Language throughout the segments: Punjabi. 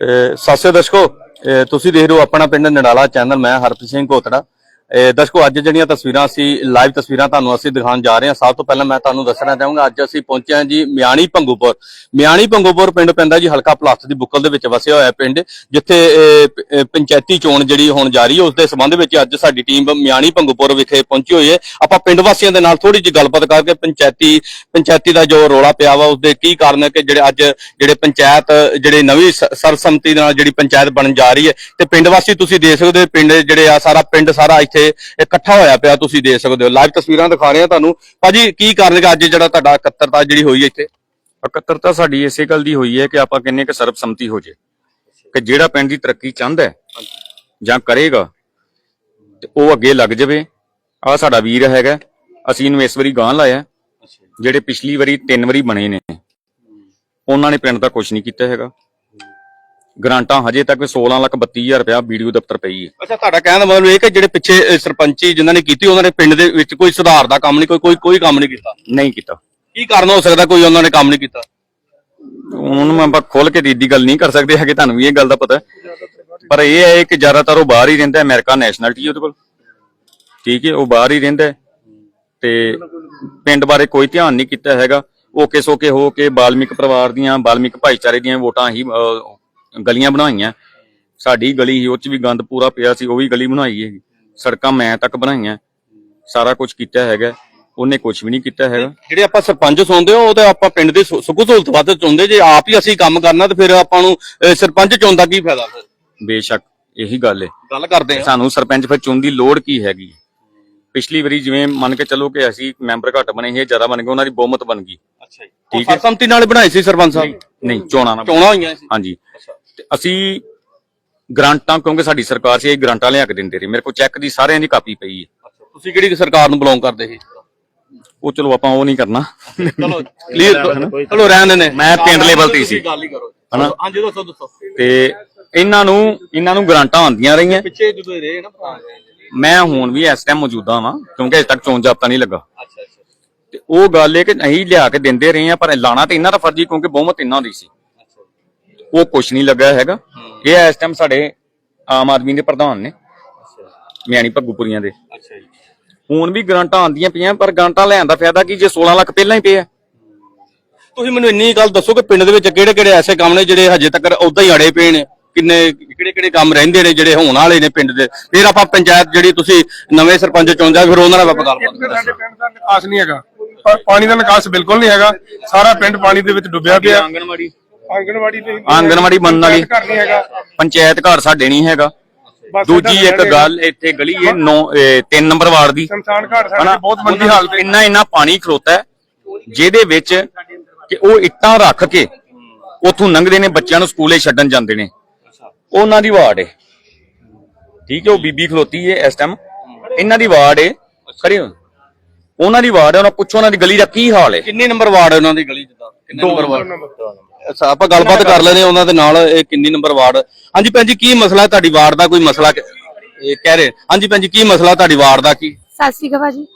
ਅਹ ਸਤਿ ਸ਼੍ਰੀ ਅਕਾਲ ਦਰਸ਼ਕੋ। ਤੁਸੀਂ ਦੇਖ ਰਹੇ ਹੋ ਆਪਣਾ ਪਿੰਡ ਨਡਾਲਾ ਚੈਨਲ, ਮੈਂ ਹਰਪ੍ਰੀਤ ਸਿੰਘ ਕੋਤੜਾ ਦਰਸ਼ਕੋ, ਅੱਜ ਜਿਹੜੀਆਂ ਤਸਵੀਰਾਂ ਅਸੀਂ ਲਾਈਵ ਤਸਵੀਰਾਂ ਤੁਹਾਨੂੰ ਅਸੀਂ ਦਿਖਾਉਣ ਜਾ ਰਹੇ ਹਾਂ, ਸਭ ਤੋਂ ਪਹਿਲਾਂ ਮੈਂ ਤੁਹਾਨੂੰ ਦੱਸਣਾ ਚਾਹੂੰਗਾ, ਅੱਜ ਅਸੀਂ ਪਹੁੰਚੇ ਹਾਂ ਜੀ ਮਿਆਣੀ ਭੰਗੂਪੁਰ ਮਿਆਣੀ ਭੰਗੂਪੁਰ ਪਿੰਡ ਪੈਂਦਾ ਜੀ ਹਲਕਾ ਪਲਾਸਟ ਦੀ ਬੁੱਕਲ ਦੇ ਵਿੱਚ ਵਸਿਆ ਹੋਇਆ ਪਿੰਡ, ਜਿੱਥੇ ਪੰਚਾਇਤੀ ਚੋਣ ਜਿਹੜੀ ਹੋਣ ਜਾ ਰਹੀ ਹੈ ਉਸ ਦੇ ਸੰਬੰਧ ਵਿੱਚ ਅੱਜ ਸਾਡੀ ਟੀਮ ਮਿਆਣੀ ਭੰਗੂਪੁਰ ਵਿਖੇ ਪਹੁੰਚੀ ਹੋਈ ਹੈ। ਆਪਾਂ ਪਿੰਡ ਵਾਸੀਆਂ ਦੇ ਨਾਲ ਥੋੜੀ ਜਿਹੀ ਗੱਲਬਾਤ ਕਰਕੇ ਪੰਚਾਇਤੀ ਪੰਚਾਇਤੀ ਦਾ ਜੋ ਰੋਲਾ ਪਿਆ ਵਾ ਉਸ ਦੇ ਕੀ ਕਾਰਨ ਹੈ ਕਿ ਜਿਹੜੇ ਅੱਜ ਜਿਹੜੇ ਪੰਚਾਇਤ, ਜਿਹੜੇ ਨਵੀਂ ਸ- ਨਾਲ ਜਿਹੜੀ ਪੰਚਾਇਤ ਬਣਨ ਜਾ ਰਹੀ ਹੈ, ਤੇ ਪਿੰਡ ਵਾਸੀ ਤੁਸੀਂ ਦੇਖ ਸਕਦੇ ਹੋ, ਪਿੰਡ ਜਿਹੜੇ ਆ, ਸਾਰਾ ਪਿੰਡ ਸਾਰਾ ਇੱਥੇ ਇਕੱਠਾ ਹੋਇਆ ਪਿਆ, ਤੁਸੀਂ ਦੇਖ ਸਕਦੇ ਹੋ। ਲਾਈਵ ਤਸਵੀਰਾਂ ਦਿਖਾ ਰਹੇ ਹਾਂ ਤੁਹਾਨੂੰ। ਭਾਜੀ, ਕੀ ਕਾਰਨ ਅੱਜ ਜਿਹੜਾ ਤੁਹਾਡਾ ਇਕੱਤਰਤਾ ਜਿਹੜੀ ਹੋਈ ਇੱਥੇ? ਇਕੱਤਰਤਾ ਸਾਡੀ ਇਸੇ ਗੱਲ ਦੀ ਹੋਈ ਹੈ ਕਿ ਆਪਾਂ ਕਹਿੰਨੇ ਕਿ ਸਰਬਸੰਮਤੀ ਹੋ ਜੇ। ਕਿ ਜਿਹੜਾ ਪਿੰਡ ਦੀ ਤਰੱਕੀ ਚਾਹੁੰਦਾ ਹੈ ਜਾਂ ਕਰੇਗਾ, ਤੇ ਉਹ ਅੱਗੇ ਲੱਗ ਜਾਵੇ। ਆ ਸਾਡਾ ਵੀਰ ਹੈਗਾ, ਅਸੀਂ ਇਹਨੂੰ ਇਸ ਵਾਰੀ ਗਾਂ ਲਾਇਆ। ਜਿਹੜੇ ਪਿਛਲੀ ਵਾਰੀ ਤਿੰਨ ਵਾਰੀ ਬਣੇ ਨੇ, ਉਹਨਾਂ ਨੇ ਪਿੰਡ ਦਾ ਕੁਝ ਨਹੀਂ ਕੀਤਾ ਹੈਗਾ। ਗ੍ਰਾਂਟਾਂ ਹਜੇ ਤੱਕ 16 ਲੱਖ 32000 ਰੁਪਇਆ ਵੀਡੀਓ ਦਫ਼ਤਰ ਪਈ ਹੈ। ਅੱਛਾ ਤੁਹਾਡਾ ਕਹਿਣ ਦਾ ਮਤਲਬ ਇਹ ਕਿ ਜਿਹੜੇ ਪਿੱਛੇ ਸਰਪੰਚੀ ਜਿਨ੍ਹਾਂ ਨੇ ਕੀਤੀ ਉਹਨਾਂ ਨੇ ਪਿੰਡ ਦੇ ਵਿੱਚ ਕੋਈ ਸੁਧਾਰ ਦਾ ਕੰਮ ਨਹੀਂ ਕੋਈ ਕੋਈ ਕੋਈ ਕੰਮ ਨਹੀਂ ਕੀਤਾ? ਨਹੀਂ ਕੀਤਾ। ਕੀ ਕਾਰਨ ਹੋ ਸਕਦਾ ਕੋਈ ਉਹਨਾਂ ਨੇ ਕੰਮ ਨਹੀਂ ਕੀਤਾ? ਉਹਨੂੰ ਆਪਾਂ ਖੋਲ ਕੇ ਦੀਦੀ ਗੱਲ ਨਹੀਂ ਕਰ ਸਕਦੇ ਹੈਗੇ ਤੁਹਾਨੂੰ ਵੀ ਇਹ ਗੱਲ ਦਾ ਪਤਾ ਹੈ। ਪਰ ਇਹ ਹੈ ਕਿ ਜ਼ਿਆਦਾਤਰ ਉਹ ਬਾਹਰ ਹੀ ਰਹਿੰਦਾ ਹੈ ਅਮਰੀਕਾ ਨੈਸ਼ਨੈਲਿਟੀ ਉਹਦੇ ਕੋਲ। ਠੀਕ ਹੈ ਉਹ ਬਾਹਰ ਹੀ ਰਹਿੰਦਾ ਤੇ ਪਿੰਡ ਬਾਰੇ ਕੋਈ ਧਿਆਨ ਨਹੀਂ ਕੀਤਾ ਹੈਗਾ। ਓਕੇ ਸੋਕੇ ਹੋ ਕੇ ਬਾਲਮਿਕ ਪਰਿਵਾਰ ਦੀਆਂ ਬਾਲਮਿਕ ਭਾਈਚਾਰੇ ਦੀਆਂ ਵੋਟਾਂ ਹੀ ਗਲੀਆਂ ਬਣਾਈਆਂ। ਸਾਡੀ ਗਲੀ ਸੀ ਉਹ ਚ ਵੀ ਗੰਦ ਪੂਰਾ ਪਿਆ ਸੀ ਉਹ ਵੀ ਗਲੀ ਬਣਾਈ ਹੈ ਸੜਕਾਂ ਮੈਂ ਤੱਕ ਬਣਾਈਆਂ। ਸਾਰਾ ਕੁਝ ਕੀਤਾ ਹੈਗਾ। ਉਹਨੇ ਕੁਝ ਵੀ ਨਹੀਂ ਕੀਤਾ ਹੈਗਾ। ਜਿਹੜੇ ਆਪਾਂ ਸਰਪੰਚ ਸੁਣਦੇ ਹੋ ਉਹ ਤਾਂ ਆਪਾਂ ਪਿੰਡ ਦੇ ਸੁੱਖ ਸਹੂਲਤ ਵਾਸਤੇ ਚੁਣਦੇ। ਜੇ ਆਪ ਹੀ ਅਸੀਂ ਕੰਮ ਕਰਨਾ ਤੇ ਫਿਰ ਆਪਾਂ ਨੂੰ ਸਰਪੰਚ ਚੁਣਨ ਦਾ ਕੀ ਫਾਇਦਾ ਫਿਰ? ਬੇਸ਼ੱਕ ਇਹੀ ਗੱਲ ਹੈ ਗੱਲ ਕਰਦੇ ਆ ਸਾਨੂੰ ਸਰਪੰਚ ਫਿਰ ਚੁਣਨ ਦੀ ਲੋੜ ਕੀ ਹੈਗੀ? ਪਿਛਲੀ ਵਾਰੀ ਜਿਵੇਂ ਮੰਨ ਕੇ ਚੱਲੋ ਕਿ ਅਸੀਂ ਮੈਂਬਰ ਘੱਟ ਬਣੇ ਸੀ ਜ਼ਿਆਦਾ ਬਣ ਗਏ ਉਹਨਾਂ ਦੀ ਬਹੁਮਤ ਬਣ ਗਈ। ਅੱਛਾ ਜੀ। ਠੀਕ ਹੈ। ਸਰਸੰਮਤੀ ਨਾਲ ਬਣਾਈ ਸੀ ਸਰਪੰਚ ਸਾਹਿਬ? ਨਹੀਂ ਚੋਣਾਂ ਨਾਲ ਚੋਣਾਂ ਹੋਈਆਂ ਸੀ। ਹਾਂਜੀ। ਤੇ ਅਸੀਂ ਗ੍ਰਾਂਟਾਂ ਕਿਉਂਕਿ ਸਾਡੀ ਸਰਕਾਰ ਸੀ ਇਹ ਗ੍ਰਾਂਟਾਂ ਲਿਆ ਕੇ ਦਿੰਦੇ ਰਹੇ। ਮੇਰੇ ਕੋਲ ਚੈੱਕ ਦੀ ਸਾਰਿਆਂ ਦੀ ਕਾਪੀ ਪਈ ਹੈ। ਤੁਸੀਂ ਕਿਹੜੀ ਸਰਕਾਰ ਨੂੰ ਬਿਲੋਂਗ ਕਰਦੇ ਸੀ? ਉਹ ਚਲੋ ਆਪਾਂ ਉਹ ਨਹੀਂ ਕਰਨਾ। ਚਲੋ ਕਲੀਅਰ ਚਲੋ ਰਹਿਣ ਦਿੰਦੇ। ਮੈਂ ਪਿੰਡ level ਤੇ ਸੀ। ਗੱਲ ਹੀ ਕਰੋ। ਹਨਾ? ਹਾਂਜੀ ਦੱਸੋ ਦੱਸੋ। ਤੇ ਇਹਨਾਂ ਨੂੰ ਇਹਨਾਂ ਨੂੰ ਗ੍ਰਾਂਟਾਂ ਆਉਂਦੀਆਂ ਰਹੀਆਂ। ਪਿੱਛੇ ਜਦੋਂ ਰਹੇ ਨਾ ਮੈਂ ਹੁਣ ਵੀ ਇਸ ਟਾਈਮ ਮੌਜੂਦਾ ਵਾਂ ਕਿਉਂਕਿ ਅਜੇ ਤੱਕ ਚੋਣ ਜਾਬਤਾ ਨਹੀਂ ਲੱਗਾ। ਅੱਛਾ ਅੱਛਾ। ਤੇ ਉਹ ਗੱਲ ਹੈ ਕਿ ਅਸੀਂ ਲਿਆ ਕੇ ਦਿੰਦੇ ਰਹੇ ਆ ਪਰ ਲਾਣਾ ਤੇ ਇਹਨਾਂ ਦਾ ਫਰਜ਼ ਕਿਉਂਕਿ ਬਹੁਮਤ ਇਹਨਾਂ ਦੀ ਸੀ। ਉਹ ਕੁਝ ਨਹੀਂ ਲੱਗਾ ਹੈਗਾ। ਇਹ ਇਸ ਟਾਈਮ ਸਾਡੇ ਆਮ ਆਦਮੀ ਦੇ ਪ੍ਰਧਾਨ ਨੇ। ਮਿਆਣੀ ਭੱਗੂਪੁਰੀਆਂ ਦੇ। ਅੱਛਾ ਜੀ। ਹੁਣ ਵੀ ਗ੍ਰਾਂਟਾਂ ਆਉਂਦੀਆਂ ਪਈਆਂ ਪਰ ਗ੍ਰਾਂਟਾਂ ਲੈਣ ਦਾ ਫਾਇਦਾ ਕੀ ਜੇ 16 ਲੱਖ ਪਹਿਲਾਂ ਹੀ ਪਿਆ ਤੁਸੀਂ ਮੈਨੂੰ ਇੰਨੀ ਗੱਲ ਦੱਸੋ ਕਿ ਪਿੰਡ ਦੇ ਵਿੱਚ ਕਿਹੜੇ ਕਿਹੜੇ ਐਸੇ ਕੰਮ ਨੇ ਜਿਹੜੇ ਹਜੇ ਤੱਕ ਉਦਾਂ ਹੀ ਅੜੇ ਪਏ ਨੇ? ਕਿੰਨੇ ਕਿਹੜੇ ਕਿਹੜੇ ਕੰਮ ਰਹਿੰਦੇ ਨੇ ਜਿਹੜੇ ਹੋਣ ਵਾਲੇ ਨੇ ਪਿੰਡ ਦੇ? ਫਿਰ ਆਪਾਂ ਪੰਚਾਇਤ ਜਿਹੜੀ ਤੁਸੀਂ ਨਵੇਂ ਸਰਪੰਚ ਚੁਣਦੇ ਆ ਫਿਰ ਉਹਨਾਂ ਨਾਲ ਆਪਾਂ ਇੱਥੇ ਸਾਡੇ ਪਿੰਡ ਦਾ ਨਿਕਾਸ ਨਹੀਂ ਹੈਗਾ। ਪਾ- ਪਾਣੀ ਦਾ ਨਿਕਾਸ ਬਿਲਕੁਲ ਨਹੀਂ ਹੈਗਾ। ਸਾਰਾ ਪਿੰਡ ਪਾਣੀ ਦੇ ਵਿੱਚ ਡੁੱਬਿਆ ਪਿਆ। ਆਂਗਣਵਾੜੀ ਆਂਗਣਵਾੜੀ ਤੇ ਆਂਗਣਵਾੜੀ ਬਣਨ ਵਾਲੀ ਘਰ ਨਹੀਂ ਹੈਗਾ। ਪੰਚਾਇਤ ਘਰ ਸਾਡੇ ਨਹੀਂ ਹੈਗਾ। ਬਸ ਦੂਜੀ ਇੱਕ ਗੱਲ ਇੱਥੇ ਗਲੀ ਹੈ 9 3 ਨੰਬਰ ਵਾਰਡ ਦੀ। ਸ਼ਮਸ਼ਾਨ ਘਾਟ ਸਾਡੇ ਬਹੁਤ ਮੰਦੀ ਹਾਲਤ ਇੰਨਾ ਇੰਨਾ ਪਾਣੀ ਖਲੋਤਾ ਹੈ ਜਿਹਦੇ ਵਿੱਚ ਕਿ ਉਹ ਇੱਟਾਂ ਰੱਖ ਕੇ ਉਥੋਂ ਲੰਘਦੇ ਨੇ ਬੱਚਿਆਂ ਨੂੰ ਸਕੂਲੇ ਛੱਡਣ ਜਾਂਦੇ ਨੇ। ਉਹਨਾਂ ਦੀ ਵਾਰਡ ਹੈ। ਠੀਕ ਹੈ ਉਹ ਬੀਬੀ ਖਲੋਤੀ ਹੈ ਇਸ ਟਾਈਮ ਇਹਨਾਂ ਦੀ ਵਾਰਡ ਹੈ। ਖੜੀ ਹੋ। ਉਹਨਾਂ ਦੀ ਵਾਰਡ ਹੈ ਉਹਨਾਂ ਪੁੱਛੋ ਉਹਨਾਂ ਦੀ ਗਲੀ ਦਾ ਕੀ ਹਾਲ ਹੈ। ਕਿੰਨੇ ਨੰਬਰ ਵਾਰਡ ਹੈ ਉਹਨਾਂ ਦੀ ਗਲੀ ਜਿੱਦਾਂ ਕਿੰਨੇ ਨੰਬਰ ਵਾਰਡ? ਅੱਛਾ ਆਪਾਂ ਗੱਲਬਾਤ ਕਰ ਲੈਨੇ ਉਹਨਾਂ ਦੇ ਨਾਲ ਇਹ ਕਿੰਨੀ ਨੰਬਰ ਵਾਰਡ। ਹਾਂਜੀ ਭੈਣ ਜੀ ਕੀ ਮਸਲਾ ਹੈ ਤੁਹਾਡੀ ਵਾਰਡ ਦਾ? ਕੋਈ ਮਸਲਾ ਕਿ- ਇਹ ਕਹਿ ਰਹੇ। ਹਾਂਜੀ ਭੈਣ ਜੀ ਕੀ ਮਸਲਾ ਤੁਹਾਡੀ ਵਾਰਡ ਦਾ? ਕੀ? ਸਤਿ ਸ਼੍ਰੀ ਅਕਾਲ ਭਾਜੀ।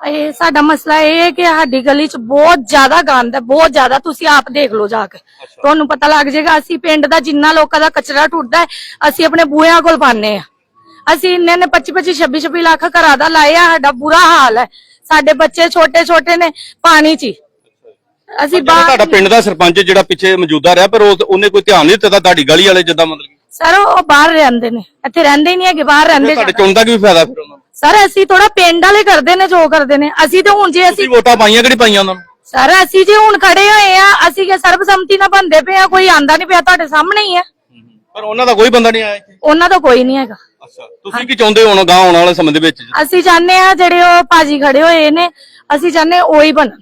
ਇਹ ਸਾਡਾ ਮਸਲਾ ਇਹ ਹੈ ਕਿ ਸਾਡੀ ਗਲੀ 'ਚ ਬਹੁਤ ਜ਼ਿਆਦਾ ਗੰਦ ਹੈ ਬਹੁਤ ਜ਼ਿਆਦਾ। ਤੁਸੀਂ ਆਪ ਦੇਖ ਲਓ ਜਾ ਕੇ। ਤੁਹਾਨੂੰ ਪਤਾ ਲੱਗ ਜਾਏਗਾ ਅਸੀਂ ਪਿੰਡ ਦਾ ਜਿੰਨਾ ਲੋਕਾਂ ਦਾ ਕਚਰਾ ਟੁੱਟਦਾ ਹੈ ਅਸੀਂ ਆਪਣੇ ਬੂਹਿਆਂ ਕੋਲ ਪਾਉਂਦੇ ਆ ਅਸੀਂ ਇੰਨੇ ਨੇ 25 25 26 26 ਲੱਖ ਘਰਾਂ ਦਾ ਲਾਇਆ ਸਾਡਾ ਬੁਰਾ ਹਾਲ ਹੈ। ਸਾਡੇ ਬੱਚੇ ਛੋਟੇ ਛੋਟੇ ਨੇ ਪਾਣੀ 'ਚ ਹੀ। ਅਸੀਂ ਬਾਹਰ ਤੁਹਾਡਾ ਪਿੰਡ ਦਾ ਸਰਪੰਚ ਜਿਹੜਾ ਪਿੱਛੇ ਮੌਜੂਦਾ ਰਿਹਾ ਪਰ ਉਹ ਉਹਨੇ ਕੋਈ ਧਿਆਨ ਨਹੀਂ ਦਿੱਤਾ ਤੁਹਾਡੀ ਗਲੀ ਵਾਲੇ ਜਿੱਦਾਂ ਮਤਲਬ ਕਿ ਸਰ ਉਹ ਬਾਹਰ ਰਹਿੰਦੇ ਨੇ। ਇੱਥੇ ਰਹਿੰਦੇ ਹੀ ਨਹੀਂ ਹੈਗੇ ਬਾਹਰ ਰਹਿੰਦੇ ਤੁਹਾਡੇ ਚੁਣਨ ਦਾ ਕੀ ਫਾਇਦਾ ਫਿਰ ਉਹਨਾਂ ਨੂੰ? ਸਰ ਅਸੀਂ ਥੋੜਾ ਪਿੰਡ ਵਾਲੇ ਕਰਦੇ ਨੇ ਜੋ ਕਰਦੇ ਨੇ। ਅਸੀਂ ਤੇ ਹੁਣ ਜੇ ਅਸੀਂ ਤੁਸੀਂ ਵੋਟਾਂ ਪਾਈਆਂ ਕਿਹੜੀ ਪਾਈਆਂ ਉਹਨਾਂ ਨੂੰ? ਸਰ ਅਸੀਂ ਜੇ ਹੁਣ ਖੜੇ ਹੋਏ ਆ ਅਸੀਂ ਕਿ ਸਰਬਸੰਮਤੀ ਨਾਲ ਬੰਦੇ ਪਏ ਆ? ਕੋਈ ਆਂਦਾ ਨਹੀਂ ਪਿਆ ਤੁਹਾਡੇ ਸਾਹਮਣੇ ਹੀ ਆ। ਪਰ ਉਹਨਾਂ ਦਾ ਕੋਈ ਬੰਦਾ ਨਹੀਂ ਆਇਆ ਇੱਥੇ? ਉਹਨਾਂ ਦਾ ਕੋਈ ਨਹੀਂ ਹੈਗਾ। ਅੱਛਾ। ਤੁਸੀਂ ਕੀ ਚਾਹੁੰਦੇ ਹੋ ਹੁਣ ਗਾਂ ਆਉਣ ਵਾਲੇ ਸਮੇਂ ਦੇ ਵਿੱਚ? ਅਸੀਂ ਚਾਹੁੰਦੇ ਆ ਜਿਹੜੇ ਉਹ ਭਾਜੀ ਖੜੇ ਹੋਏ ਨੇ ਅਸੀਂ ਚਾਹੁੰਦੇ ਉਹੀ ਬਣਨ।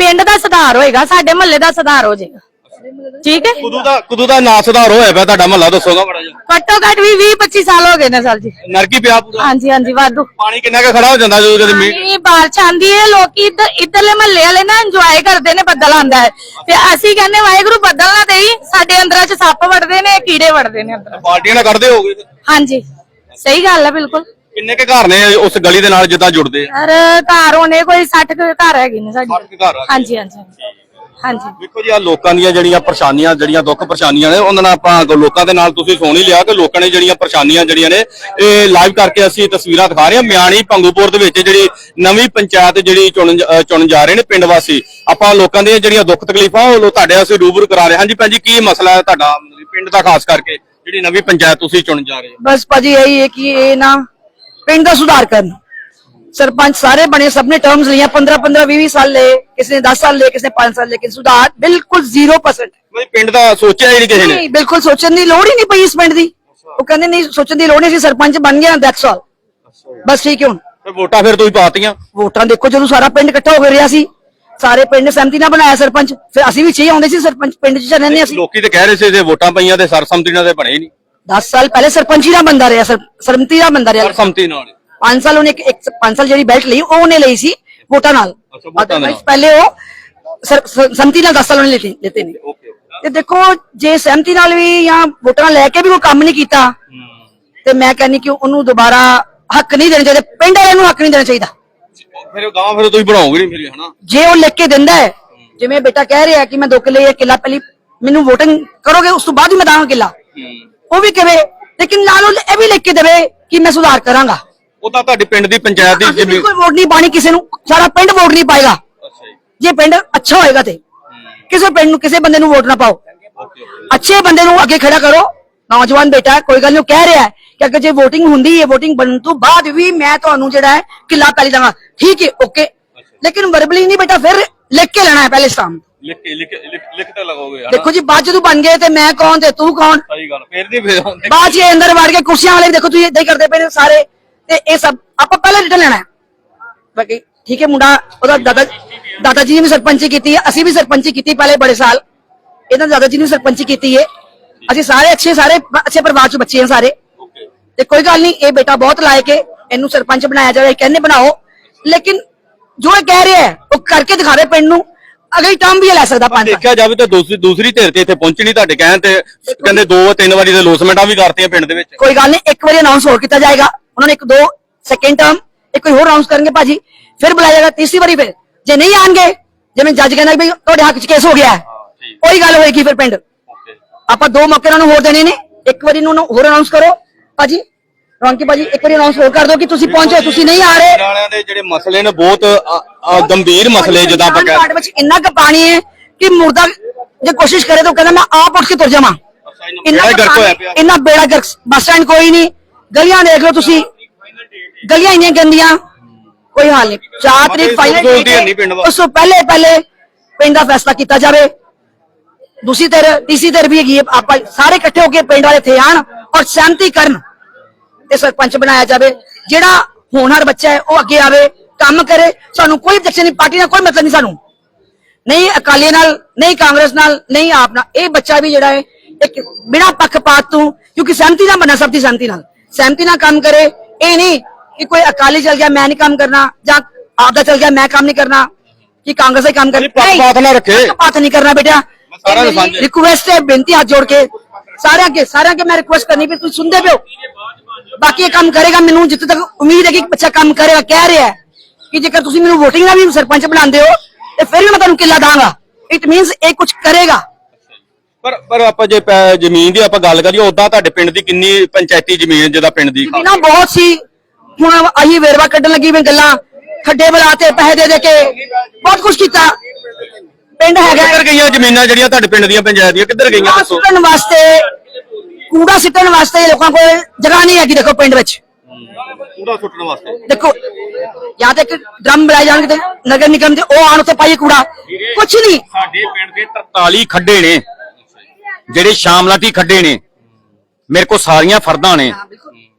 ਪਿੰਡ ਦਾ ਸੁਧਾਰ ਹੋਏਗਾ ਸਾਡੇ ਮਹੱਲੇ ਦਾ ਸੁਧਾਰ ਹੋ ਜਾਏਗਾ। ਠੀਕ ਹੈ? ਕਦੋਂ ਦਾ ਕਦੋਂ ਦਾ ਨਾ ਸੁਧਾਰ ਹੋਇਆ ਪਿਆ ਤੁਹਾਡਾ ਮਹੱਲਾ ਦੱਸੋਗਾ ਬੜਾ ਜਿਹਾ। ਘੱਟੋ ਘੱਟ ਵੀ 20 25 ਸਾਲ ਹੋ ਗਏ ਨੇ ਸਰ ਜੀ। ਨਰਕੀ ਪਿਆ ਪੂਰਾ? ਹਾਂਜੀ ਹਾਂਜੀ ਵਾਧੂ। ਪਾਣੀ ਕਿੰਨਾ ਕੁ ਖੜਾ ਹੋ ਜਾਂਦਾ ਜਦੋਂ ਕਦੇ ਮੀਂਹ ਪਾਣੀ ਬਾਰਿਸ਼ ਆਂਦੀ ਹੈ ਲੋਕੀ ਇੱਧਰ ਇੱਧਰਲੇ ਮਹੱਲੇ ਵਾਲੇ ਨਾ ਇੰਜੋਏ ਕਰਦੇ ਨੇ ਬੱਦਲ ਆਂਦਾ ਹੈ। ਤੇ ਅਸੀਂ ਕਹਿੰਦੇ ਵਾਹਿਗੁਰੂ ਬੱਦਲ ਨਾ ਦੇਈ ਸਾਡੇ ਅੰਦਰਾਂ ਚ ਸੱਪ ਵੜਦੇ ਨੇ ਕੀੜੇ ਵੜਦੇ ਨੇ ਅੰਦਰ ਪਾਰਟੀਆਂ ਨਾਲ ਕੱਢਦੇ ਹੋਗੇ ਹਾਂਜੀ। ਸਹੀ ਗੱਲ ਹੈ ਬਿਲਕੁਲ। ਕਿੰਨੇ ਕੇ ਘਰ ਨੇ ਉਸ ਗਲੀ ਦੇ ਨਾਲ ਜਿੱਦਾਂ ਜੁੜਦੇ ਆ? ਸਰ ਘਰ ਹੋਣੇ ਕੋਈ 60 ਕੁ ਘਰ ਹੈਗੇ ਨੇ ਸਾਡੇ। ਘਰ ਆ। ਹਾਂਜੀ ਹਾਂਜੀ ਹਾਂਜੀ। ਦੇਖੋ ਜੀ ਆ ਲੋਕਾਂ ਦੀਆਂ ਜਿਹੜੀਆਂ ਪਰੇਸ਼ਾਨੀਆਂ ਜਿਹੜੀਆਂ ਦੁੱਖ ਪਰੇਸ਼ਾਨੀਆਂ ਨੇ ਉਹਨਾਂ ਨਾਲ ਆਪਾਂ ਅੱਗੋਂ ਲੋਕਾਂ ਦੇ ਨਾਲ ਤੁਸੀਂ ਸੁਣ ਹੀ ਲਿਆ ਕਿ ਲੋਕਾਂ ਨੇ ਜਿਹੜੀਆਂ ਪਰੇਸ਼ਾਨੀਆਂ ਜਿਹੜੀਆਂ ਨੇ ਇਹ ਲਾਈਵ ਕਰਕੇ ਅਸੀਂ ਤਸਵੀਰਾਂ ਦਿਖਾ ਰਹੇ ਹਾਂ। ਮਿਆਣੀ ਭੰਗੂਪੁਰ ਦੇ ਵਿੱਚ ਜਿਹੜੀ ਨਵੀਂ ਪੰਚਾਇਤ ਜਿਹੜੀ ਚੁਣਨ ਅਹ ਚੁਣਨ ਜਾ ਰਹੇ ਨੇ ਪਿੰਡ ਵਾਸੀ ਆਪਾਂ ਲੋਕਾਂ ਦੀਆਂ ਜਿਹੜੀਆਂ ਦੁੱਖ ਤਕਲੀਫਾਂ ਉਹ ਲੋ- ਤੁਹਾਡੇ ਅਸੀਂ ਰੂਬਰੂ ਕਰਾ ਰਹੇ ਹਾਂ। ਜੀ ਭੈਣ ਜੀ ਕੀ ਮਸਲਾ ਹੈ ਤੁਹਾਡਾ? ਮਤਲਬ ਪਿੰਡ ਦਾ ਖਾਸ ਕਰਕੇ ਜਿਹੜੀ ਨਵੀਂ ਪੰਚਾਇਤ ਤੁਸੀਂ ਚੁਣਨ ਜਾ ਰਹੇ ਹੋ। ਬਸ ਭਾਜੀ ਇਹੀ ਹੈ ਕਿ ਇਹ ਨਾ ਪਿੰਡ ਦਾ ਸੁਧਾਰ ਕਰਨ। ਸਰਪੰਚ ਸਾਰੇ ਬਣੇ ਸਭ ਨੇ ਟਰਮਸ ਲਈਆਂ 15 15 20 20 ਸਾਲ ਲਏ ਕਿਸੇ ਨੇ 10 ਸਾਲ ਲਏ ਕਿਸੇ ਨੇ 5 ਸਾਲ ਲੇਕਿਨ ਸੁਧਾਰ ਬਿਲਕੁਲ 0% ਬਈ ਪਿੰਡ ਦਾ ਸੋਚਿਆ ਹੀ ਨਹੀਂ ਕਿਸੇ ਨੇ। ਨਹੀਂ ਬਿਲਕੁਲ ਸੋਚਣ ਦੀ ਲੋੜ ਹੀ ਨਹੀਂ ਪਈ ਇਸ ਪਿੰਡ ਦੀ। ਉਹ ਕਹਿੰਦੇ ਨਹੀਂ ਸੋਚਣ ਦੀ ਲੋੜ ਨਹੀਂ ਸੀ ਸਰਪੰਚ ਬਣ ਗਿਆ ਦੈਟਸ ਆਲ ਬਸ ਠੀਕ ਹੈ ਹੁਣ। ਤੇ ਵੋਟਾਂ ਫਿਰ ਤੁਸੀਂ ਪਾਤੀਆਂ। ਵੋਟਾਂ ਦੇਖੋ ਜਦੋਂ ਸਾਰਾ ਪਿੰਡ ਇਕੱਠਾ ਹੋ ਰਿਹਾ ਸੀ ਸਾਰੇ ਪਿੰਡ ਨੇ ਸਹਿਮਤੀ ਨਾਲ ਬਣਾਇਆ ਸਰਪੰਚ। ਫਿਰ ਅਸੀਂ ਵੀ ਛੇ ਆਉਂਦੇ ਸੀ ਸਰਪੰਚ ਪਿੰਡ 'ਚ ਰਹਿੰਦੇ ਅਸੀਂ। ਲੋਕੀ ਤੇ ਕਹਿ ਰਹੇ ਸੀ ਜੇ ਵੋਟਾਂ ਪਈਆਂ ਤੇ ਸਰਸਮਤੀ ਨਾਲ ਤੇ ਬਣੇ ਹੀ ਨਹੀਂ। 10 ਸਾਲ ਪਹਿਲੇ ਸਰਪੰਚੀ ਦਾ ਬੰਦਾ ਰਿਹਾ ਸਰ- ਸਰਬੰਤੀ ਦਾ ਬੰਦਾ ਰਿਹਾ। ਸਰਸਮਤੀ ਨਾਲ। 5 ਸਾਲ ਉਹਨੇ ਇੱਕ ਇੱਕ 5 ਸਾਲ ਜਿਹੜੀ ਬੈਲਟ ਲਈ ਉਹ ਉਹਨੇ ਲਈ ਸੀ ਵੋਟਾਂ ਨਾਲ। ਪਹਿਲੇ ਉਹ ਸੰਮਤੀ ਨਾਲ 10 ਸਾਲ ਉਹਨੇ ਲਿੱਤੇ ਲਿੱਤੇ ਨੇ ਤੇ ਦੇਖੋ ਜੇ ਸਹਿਮਤੀ ਨਾਲ ਵੀ ਜਾਂ ਵੋਟਾਂ ਲੈ ਕੇ ਵੀ ਕੋਈ ਕੰਮ ਨਹੀਂ ਕੀਤਾ ਤੇ ਮੈਂ ਕਹਿੰਨੀ ਕਿ ਉਹਨੂੰ ਦੁਬਾਰਾ ਹੱਕ ਨਹੀਂ ਦੇਣਾ ਚਾਹੀਦਾ। ਪਿੰਡ ਵਾਲਿਆਂ ਨੂੰ ਹੱਕ ਨਹੀਂ ਦੇਣਾ ਚਾਹੀਦਾ। ਫਿਰ ਗਾਂ ਫਿਰ ਤੁਸੀਂ ਬਣਾਓਗੇ ਨਹੀਂ ਫਿਰ ਹਨਾ? ਜੇ ਉਹ ਲਿਖ ਕੇ ਦਿੰਦਾ ਹੈ ਜਿਵੇਂ ਬੇਟਾ ਕਹਿ ਰਿਹਾ ਕਿ ਮੈਂ ਦੋ ਕਿੱਲੇ ਇਹ ਕਿੱਲਾ ਪਹਿਲੀ ਮੈਨੂੰ ਵੋਟਿੰਗ ਕਰੋਗੇ ਉਸ ਤੋਂ ਬਾਅਦ ਹੀ ਮੈਂ ਦਾਂਗਾ ਕਿੱਲਾ। ਉਹ ਵੀ ਕਿਵੇਂ ਲੇਕਿਨ ਉਹ ਇਹ ਵੀ ਲਿਖ ਕੇ ਦੇਵੇ ਕਿ ਮੈਂ ਸੁਧਾਰ ਕਰਾਂਗਾ। ਉਹ ਤਾਂ ਤੁਹਾਡੇ ਪਿੰਡ ਦੀ ਪੰਚਾਇਤ ਦੀ ਅਸੀਂ ਜ਼ਮੀਨ ਬਿਲਕੁਲ ਵੋਟ ਨਹੀਂ ਪਾਣੀ ਕਿਸੇ ਨੂੰ ਸਾਰਾ ਪਿੰਡ ਵੋਟ ਨਹੀਂ ਪਾਏਗਾ। ਅੱਛਾ ਜੀ। ਜੇ ਪਿੰਡ ਅੱਛਾ ਹੋਏਗਾ ਤੇ। ਕਿਸੇ ਪਿੰਡ ਨੂੰ ਕਿਸੇ ਬੰਦੇ ਨੂੰ ਵੋਟ ਨਾ ਪਾਓ। ਅੱਛੇ ਬੰਦੇ ਨੂੰ ਅੱਗੇ ਖੜਾ ਕਰੋ। ਨੌਜਵਾਨ ਬੇਟਾ ਹੈ, ਕੋਈ ਗੱਲ ਨਹੀਂ ਉਹ ਕਹਿ ਰਿਹਾ ਹੈ ਕਿ ਅਗਰ ਜੇ VOTING ਹੁੰਦੀ ਹੈ VOTING ਬਣਨ ਤੋਂ ਬਾਅਦ ਵੀ ਮੈਂ ਤੁਹਾਨੂੰ ਜਿਹੜਾ ਹੈ ਕਿੱਲਾ ਪੈਲੀ ਦਾਂਗਾ ਠੀਕ ਹੈ ਓਕੇ। ਲੇਕਿਨ ਵਰਬਲੀ ਨਹੀਂ ਬੇਟਾ ਫਿਰ ਲਿਖ ਕੇ ਲੈਣਾ ਹੈ ਪਹਿਲੇ ਸਟਾਮ ਲਿਖ ਕੇ ਲਿਖ ਲਿਖ ਲਿਖ ਤੇ ਲਗਾਓਗੇ ਹਨਾ? ਦੇਖੋ ਜੀ ਬਾਅਦ ਜਦੋਂ ਬਣ ਗਏ ਤੇ ਮੈਂ ਕੌਣ ਤੇ ਤੂੰ ਕੌਣ? ਸਹੀ ਗੱਲ ਫਿਰ ਨਹੀਂ ਫਿਰ ਆਉਂਦੇ। ਬਾਅਦ 'ਚ ਇਹ ਅੰਦਰ ਵੜ ਕੇ ਕੁਰਸੀਆਂ ਵਾਲੇ ਵੀ ਦੇਖੋ ਤੁਸੀਂ ਇਦਾਂ ਹੀ ਕਰਦੇ ਪਏ ਨੇ ਸਾਰੇ ਤੇ ਇਹ ਸਭ ਆਪਾਂ ਪਹਿਲਾਂ ਰਿਟਰਨ ਲੈਣਾ ਹੈ। ਬਾਕੀ ਠੀਕ ਹੈ ਮੁੰਡਾ ਉਹਦਾ ਦਾਦਾ ਦਾਦਾ ਜੀ ਨੇ ਵੀ ਸਰਪੰਚੀ ਕੀਤੀ ਹੈ ਅਸੀਂ ਵੀ ਸਰਪੰਚੀ ਕੀਤੀ ਪਹਿਲੇ ਬੜੇ ਸਾਲ। ਇਹਨਾਂ ਦਾਦਾ ਜੀ ਨੇ ਵੀ ਸਰਪੰਚੀ ਕੀਤੀ ਹੈ। ਅਸੀਂ ਸਾਰੇ ਅੱਛੇ ਸਾਰੇ ਅੱਛੇ ਪਰਿਵਾਰ ਚ ਬੱਚੇ ਹਾਂ ਸਾਰੇ। ਤੇ ਕੋਈ ਗੱਲ ਨਹੀਂ ਇਹ ਬੇਟਾ ਬਹੁਤ ਲਾਇਕ ਹੈ ਇਹਨੂੰ ਸਰਪੰਚ ਬਣਾਇਆ ਜਾਵੇ ਕਹਿੰਦੇ ਬਣਾਓ। ਲੇਕਿਨ ਜੋ ਇਹ ਕਹਿ ਰਿਹਾ ਹੈ ਉਹ ਕਰਕੇ ਦਿਖਾਵੇ ਪਿੰਡ ਨੂੰ। ਅਗਲੀ ਟਰਮ ਵੀ ਲੈ ਸਕਦਾ ਪੰਜ। ਦੇਖਿਆ ਜਾਵੇ ਤਾਂ ਦੂਸਰੀ ਦੂਸਰੀ ਧਿਰ ਤੇ ਇੱਥੇ ਪਹੁੰਚਣੀ ਤੁਹਾਡੇ ਕਹਿਣ ਤੇ। ਕਹਿੰਦੇ ਦੋ ਤਿੰਨ ਵਾਰੀ ਦੇ ਲੋਸਮੈਂਟਾਂ ਵੀ ਕਰਤੀਆਂ ਪਿੰਡ ਦੇ ਵਿੱਚ। ਕੋਈ ਗੱਲ ਨਹੀਂ ਇੱਕ ਵਾਰੀ ਅਨਾਉਂਸ ਹੋਰ ਕੀਤਾ ਜਾਏਗਾ। ਉਹਨਾਂ ਨੇ ਇੱਕ ਦੋ ਸੈਕਿੰਡ ਟਰਮ ਇੱਕ ਹੋਰ ਅਨਾਉਂਸ ਕਰਨਗੇ ਭਾਜੀ। ਫਿਰ ਬੁਲਾਇਆ ਜਾਏਗਾ ਤੀਸਰੀ ਵਾਰੀ ਫਿਰ। ਜੇ ਨਹੀਂ ਆਣਗੇ ਜਿਵੇਂ ਜੱਜ ਕਹਿੰਦਾ ਵੀ ਤੁਹਾਡੇ ਹੱਕ 'ਚ ਕੇਸ ਹੋ ਗਿਆ ਹੈ ਉਹੀ ਗੱਲ ਹੋਏਗੀ ਫਿਰ ਪਿੰਡ। ਆਪਾਂ ਦੋ ਮੌਕੇ ਉਹਨਾਂ ਨੂੰ ਹੋਰ ਦੇਣੇ ਨੇ। ਇੱਕ ਵਾਰੀ ਨੂੰ ਹੋਰ ਅਨਾਉਂਸ ਕਰੋ। ਭਾਜੀ ਰੌਣਕੀ ਭਾਜੀ ਇੱਕ ਵਾਰੀ ਅਨਾਉਂਸ ਹੋਰ ਕਰ ਦਿਓ ਕਿ ਤੁਸੀਂ ਪਹੁੰਚੇ ਤੁਸੀਂ ਨਹੀਂ ਆ ਰਹੇ। ਵਾਲਿਆਂ ਦੇ ਜਿਹੜੇ ਮਸਲੇ ਨੇ ਬਹੁਤ ਅ, ਅ, ਗੰਭੀਰ ਮਸਲੇ ਜਿੱਦਾਂ ਆਪਾਂ ਸ਼ਮਸ਼ਾਨ ਕਹਿ ਘਾਟ ਵਿੱਚ ਇੰਨਾ ਕੁ ਪਾਣੀ ਹੈ ਕਿ ਮੁਰਦਾ ਜੇ ਕੋਸ਼ਿਸ਼ ਕਰੇ ਤਾਂ ਉਹ ਕਹਿੰਦਾ ਮੈਂ ਆਪ ਉੱਠ ਕੇ ਤੁਰ ਜਾਵਾਂ। ਬੇੜਾ ਹੀ ਕੁ ਗਰਕ ਹੋਇਆ ਪਾਣੀ- ਪਿਆ। ਇੰਨਾ ਬੇੜਾ ਗਰਕ ਬੱਸ ਸਟੈਂਡ ਕੋਈ ਨਹੀਂ। ਗਲੀਆਂ ਦੇਖ ਲਓ ਤੁਸੀਂ। ਗਲੀਆਂ ਇੰਨੀਆਂ ਗੰਦੀਆਂ। ਕੋਈ ਹਾਲ ਨਹੀਂ। ਚਾਰ ਬਾਕੀ ਤਰੀਕ ਫਾਈਨਲ ਸੁੱਖ ਸਹੂਲਤ ਹੀ। ਨਹੀਂ ਪਿੰਡ ਵਾ। ਉਸ ਤੋਂ ਪਹਿਲੇ ਪਹਿਲੇ ਪਿੰਡ ਦਾ ਫੈਸਲਾ ਕੀਤਾ ਜਾਵੇ। ਦੂਸਰੀ ਧਿਰ ਤੀਸਰੀ ਧਿਰ ਵੀ ਹੈਗੀ ਹੈ। ਆਪਾਂ ਸਾਰੇ ਇਕੱਠੇ ਹੋ ਕੇ ਪਿੰਡ ਵਾਲੇ ਇੱਥੇ ਆਣ ਔਰ ਸ਼ਾਂਤੀ ਕਰਨ। ਤੇ ਸਰਪੰਚ ਬਣਾਇਆ ਜਾਵੇ। ਜਿਹੜਾ ਹੋਣਹਾਰ ਬੱਚਾ ਹੈ ਉਹ ਅੱਗੇ ਆਵੇ ਕੰਮ ਕਰੇ। ਸਾਨੂੰ ਕੋਈ objection ਨਹੀਂ ਪਾਰਟੀ ਨਾਲ ਕੋਈ ਮਤਲਬ ਨਹੀਂ ਸਾਨੂੰ। ਨਹੀਂ ਅਕਾਲੀ ਨਾਲ ਨਹੀਂ ਕਾਂਗਰਸ ਨਾਲ ਨਹੀਂ ਆਪ ਨਾਲ। ਇਹ ਬੱਚਾ ਵੀ ਜਿਹੜਾ ਹੈ ਇੱਕ ਬਿਨਾ ਪੱਖਪਾਤ ਤੋਂ ਕਿਉਂਕਿ ਸਹਿਮਤੀ ਨਾਲ ਬਣਾ ਸਭ ਦੀ ਸਹਿਮਤੀ ਨਾਲ। ਸਹਿਮਤੀ ਨਾਲ ਕੰਮ ਕਰੇ ਇਹ ਨਹੀਂ ਕਿ ਕੋਈ ਅਕਾਲੀ ਚਲ ਗਿਆ ਮੈਂ ਨਹੀਂ ਕੰਮ ਕਰਨਾ ਜਾਂ ਆਪ ਦਾ ਚਲ ਗਿਆ ਮੈਂ ਕੰਮ ਨਹੀਂ ਕਰਨਾ ਕਿ ਕਾਂਗਰਸ ਦਾ ਹੀ ਕੰਮ ਕਰ। ਨਹੀਂ, ਪੱਖਪਾਤ ਨਾ ਰੱਖੇ। ਪੱਖਪਾਤ ਨਹੀਂ ਕਰਨਾ ਬੇਟਾ। ਰਿਕੁਐਸਟ ਹੈ ਬੇਨਤੀ ਹੱਥ ਜੋੜ ਕੇ। ਸਾਰਿਆਂ ਅੱਗੇ ਸਾਰਿਆਂ ਅੱਗੇ ਮੈਂ ਰਿਕੁਐਸਟ ਕਰਨੀ ਵੀ ਤੁਸੀਂ ਸੁਣਦੇ ਪਿਓ। ਬਾਕੀ ਇਹ ਕੰਮ ਕਰੇਗਾ ਮੈਨੂੰ ਜਿੱਥੇ ਤੱਕ ਉਮੀਦ ਹੈ ਕਿ ਬੱਚਾ ਕੰਮ ਕਰੇਗਾ ਕਹਿ ਰਿਹਾ ਹੈ ਕਿ ਜੇਕਰ ਤੁਸੀਂ ਮੈਨੂੰ VOTING ਨਾਲ ਵੀ ਸਰਪੰਚ ਬਣਾਉਂਦੇ ਹੋ ਤੇ ਫਿਰ ਵੀ ਮੈਂ ਤੁਹਾਨੂੰ ਕਿੱਲਾ ਦਾਂਗਾ। ਇਟ ਮੀਨਸ ਇਹ ਕੁਝ ਕਰੇਗਾ। ਪਰ ਪਰ ਆਪਾਂ ਜੇ ਪੈ- ਜ਼ਮੀਨ ਦੀ ਆਪਾਂ ਗੱਲ ਕਰੀਏ ਉਦਾਂ ਤੁਹਾਡੇ ਪਿੰਡ ਦੀ ਕਿੰਨੀ ਪੰਚਾਇਤੀ ਜ਼ਮੀਨ ਜਿਹਦਾ ਪਿੰਡ ਦੀ? ਬਿਨਾ ਬਹੁਤ ਸੀ ਹੁਣ ਅਹੀ ਵੇਰਵਾ ਕੱਢਣ ਲੱਗੀ ਮੈਂ ਗੱਲਾਂ ਖੱਡੇ ਬਲਾਤੇ ਪੈਸੇ ਦੇ ਦੇ ਕੇ ਬਹੁਤ ਕੁਝ ਕੀਤਾ। ਪਿੰਡ ਹੈਗਾ ਕਿੱਧਰ ਗਈਆਂ ਜ਼ਮੀਨਾਂ ਜਿਹੜੀਆਂ ਤੁਹਾਡੇ ਪਿੰਡ ਦੀਆਂ ਪੰਚਾਇਤ ਦੀਆਂ ਕਿੱਧਰ ਗਈਆਂ ਦੱਸੋ? ਸੁੱਟਣ ਵਾਸਤੇ ਕੂੜਾ ਸਿੱਟਣ ਵਾਸਤੇ ਲੋਕਾਂ ਕੋਲ ਜਗ੍ਹਾ ਨਹੀਂ ਹੈਗੀ ਦੇਖੋ ਪਿੰਡ ਵਿੱਚ। ਕੂੜਾ ਸੁੱਟਣ ਵਾਸਤੇ? ਦੇਖੋ ਜਾਂ ਤੇ ਇੱਕ ਡਰਮ ਬਣਾਏ ਜਾਣਗੇ ਤੇ ਨਗਰ ਨਿਗਮ ਦੇ ਉਹ ਆਣ ਉੱਤੇ ਪਾਈਏ ਕੂੜਾ। ਕੁਛ ਨਹੀਂ। ਸਾਡੇ ਪਿੰਡ ਦੇ 43 ਖੱਡੇ ਨੇ। ਜਿਹੜੇ ਸ਼ਾਮਲਾਤੀ ਖੱਡੇ ਨੇ। ਮੇਰੇ ਕੋਲ ਸਾਰੀਆਂ ਫਰਦਾਂ ਨੇ।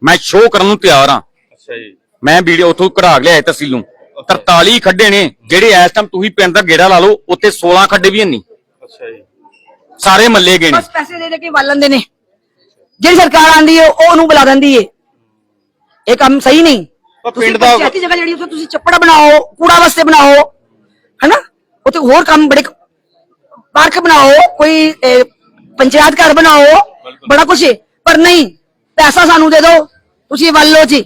ਮੈਂ ਸ਼ੋਅ ਕਰਨ ਨੂੰ ਤਿਆਰ ਹਾਂ। ਅੱਛਾ ਜੀ। ਮੈਂ ਵੀਡੀਓ ਉਥੋਂ ਕਢਾ ਕੇ ਲਿਆਇਆ ਤਹਿਸੀਲੋਂ। 43 ਖੱਡੇ ਨੇ। ਜਿਹੜੇ ਇਸ ਟਾਈਮ ਤੁਸੀਂ ਪਿੰਡ ਦਾ ਗੇੜਾ ਲਾ ਲਓ ਉੱਤੇ 16 ਖੱਡੇ ਵੀ ਨਹੀਂ। ਅੱਛਾ ਜੀ। ਸਾਰੇ ਮੱਲੇ ਗਏ ਨੇ। ਬਸ ਪੈਸੇ ਦੇ ਦੇ ਕੇ ਵਾਲ ਲੈਂਦੇ ਨੇ। ਜਿਹੜੀ ਸਰਕਾਰ ਆਂਦੀ ਹੈ ਉਹ ਉਹਨੂੰ ਬੁਲਾ ਦਿੰਦੀ ਹੈ ਇਹ ਕੰਮ ਸਹੀ ਨਹੀਂ। ਪਰ ਪਿੰਡ ਦਾ- ਪੰਚਾਇਤੀ ਜਗ੍ਹਾ ਜਿਹੜੀ ਉੱਥੇ ਤੁਸੀਂ ਚੱਪੜਾ ਬਣਾਓ ਕੂੜਾ ਵਾਸਤੇ ਬਣਾਓ ਹੈਨਾ? ਉੱਥੇ ਹੋਰ ਕੰਮ ਬੜੇ ਪਾਰਕ ਬਣਾਓ ਕੋਈ ਪੰਚਾਇਤ ਘਰ ਬਣਾਓ ਬੜਾ ਕੁਝ ਪਰ ਨਹੀਂ ਪੈਸਾ ਸਾਨੂੰ ਦੇ ਦਿਓ। ਤੁਸੀਂ ਵੱਲ ਜੀ।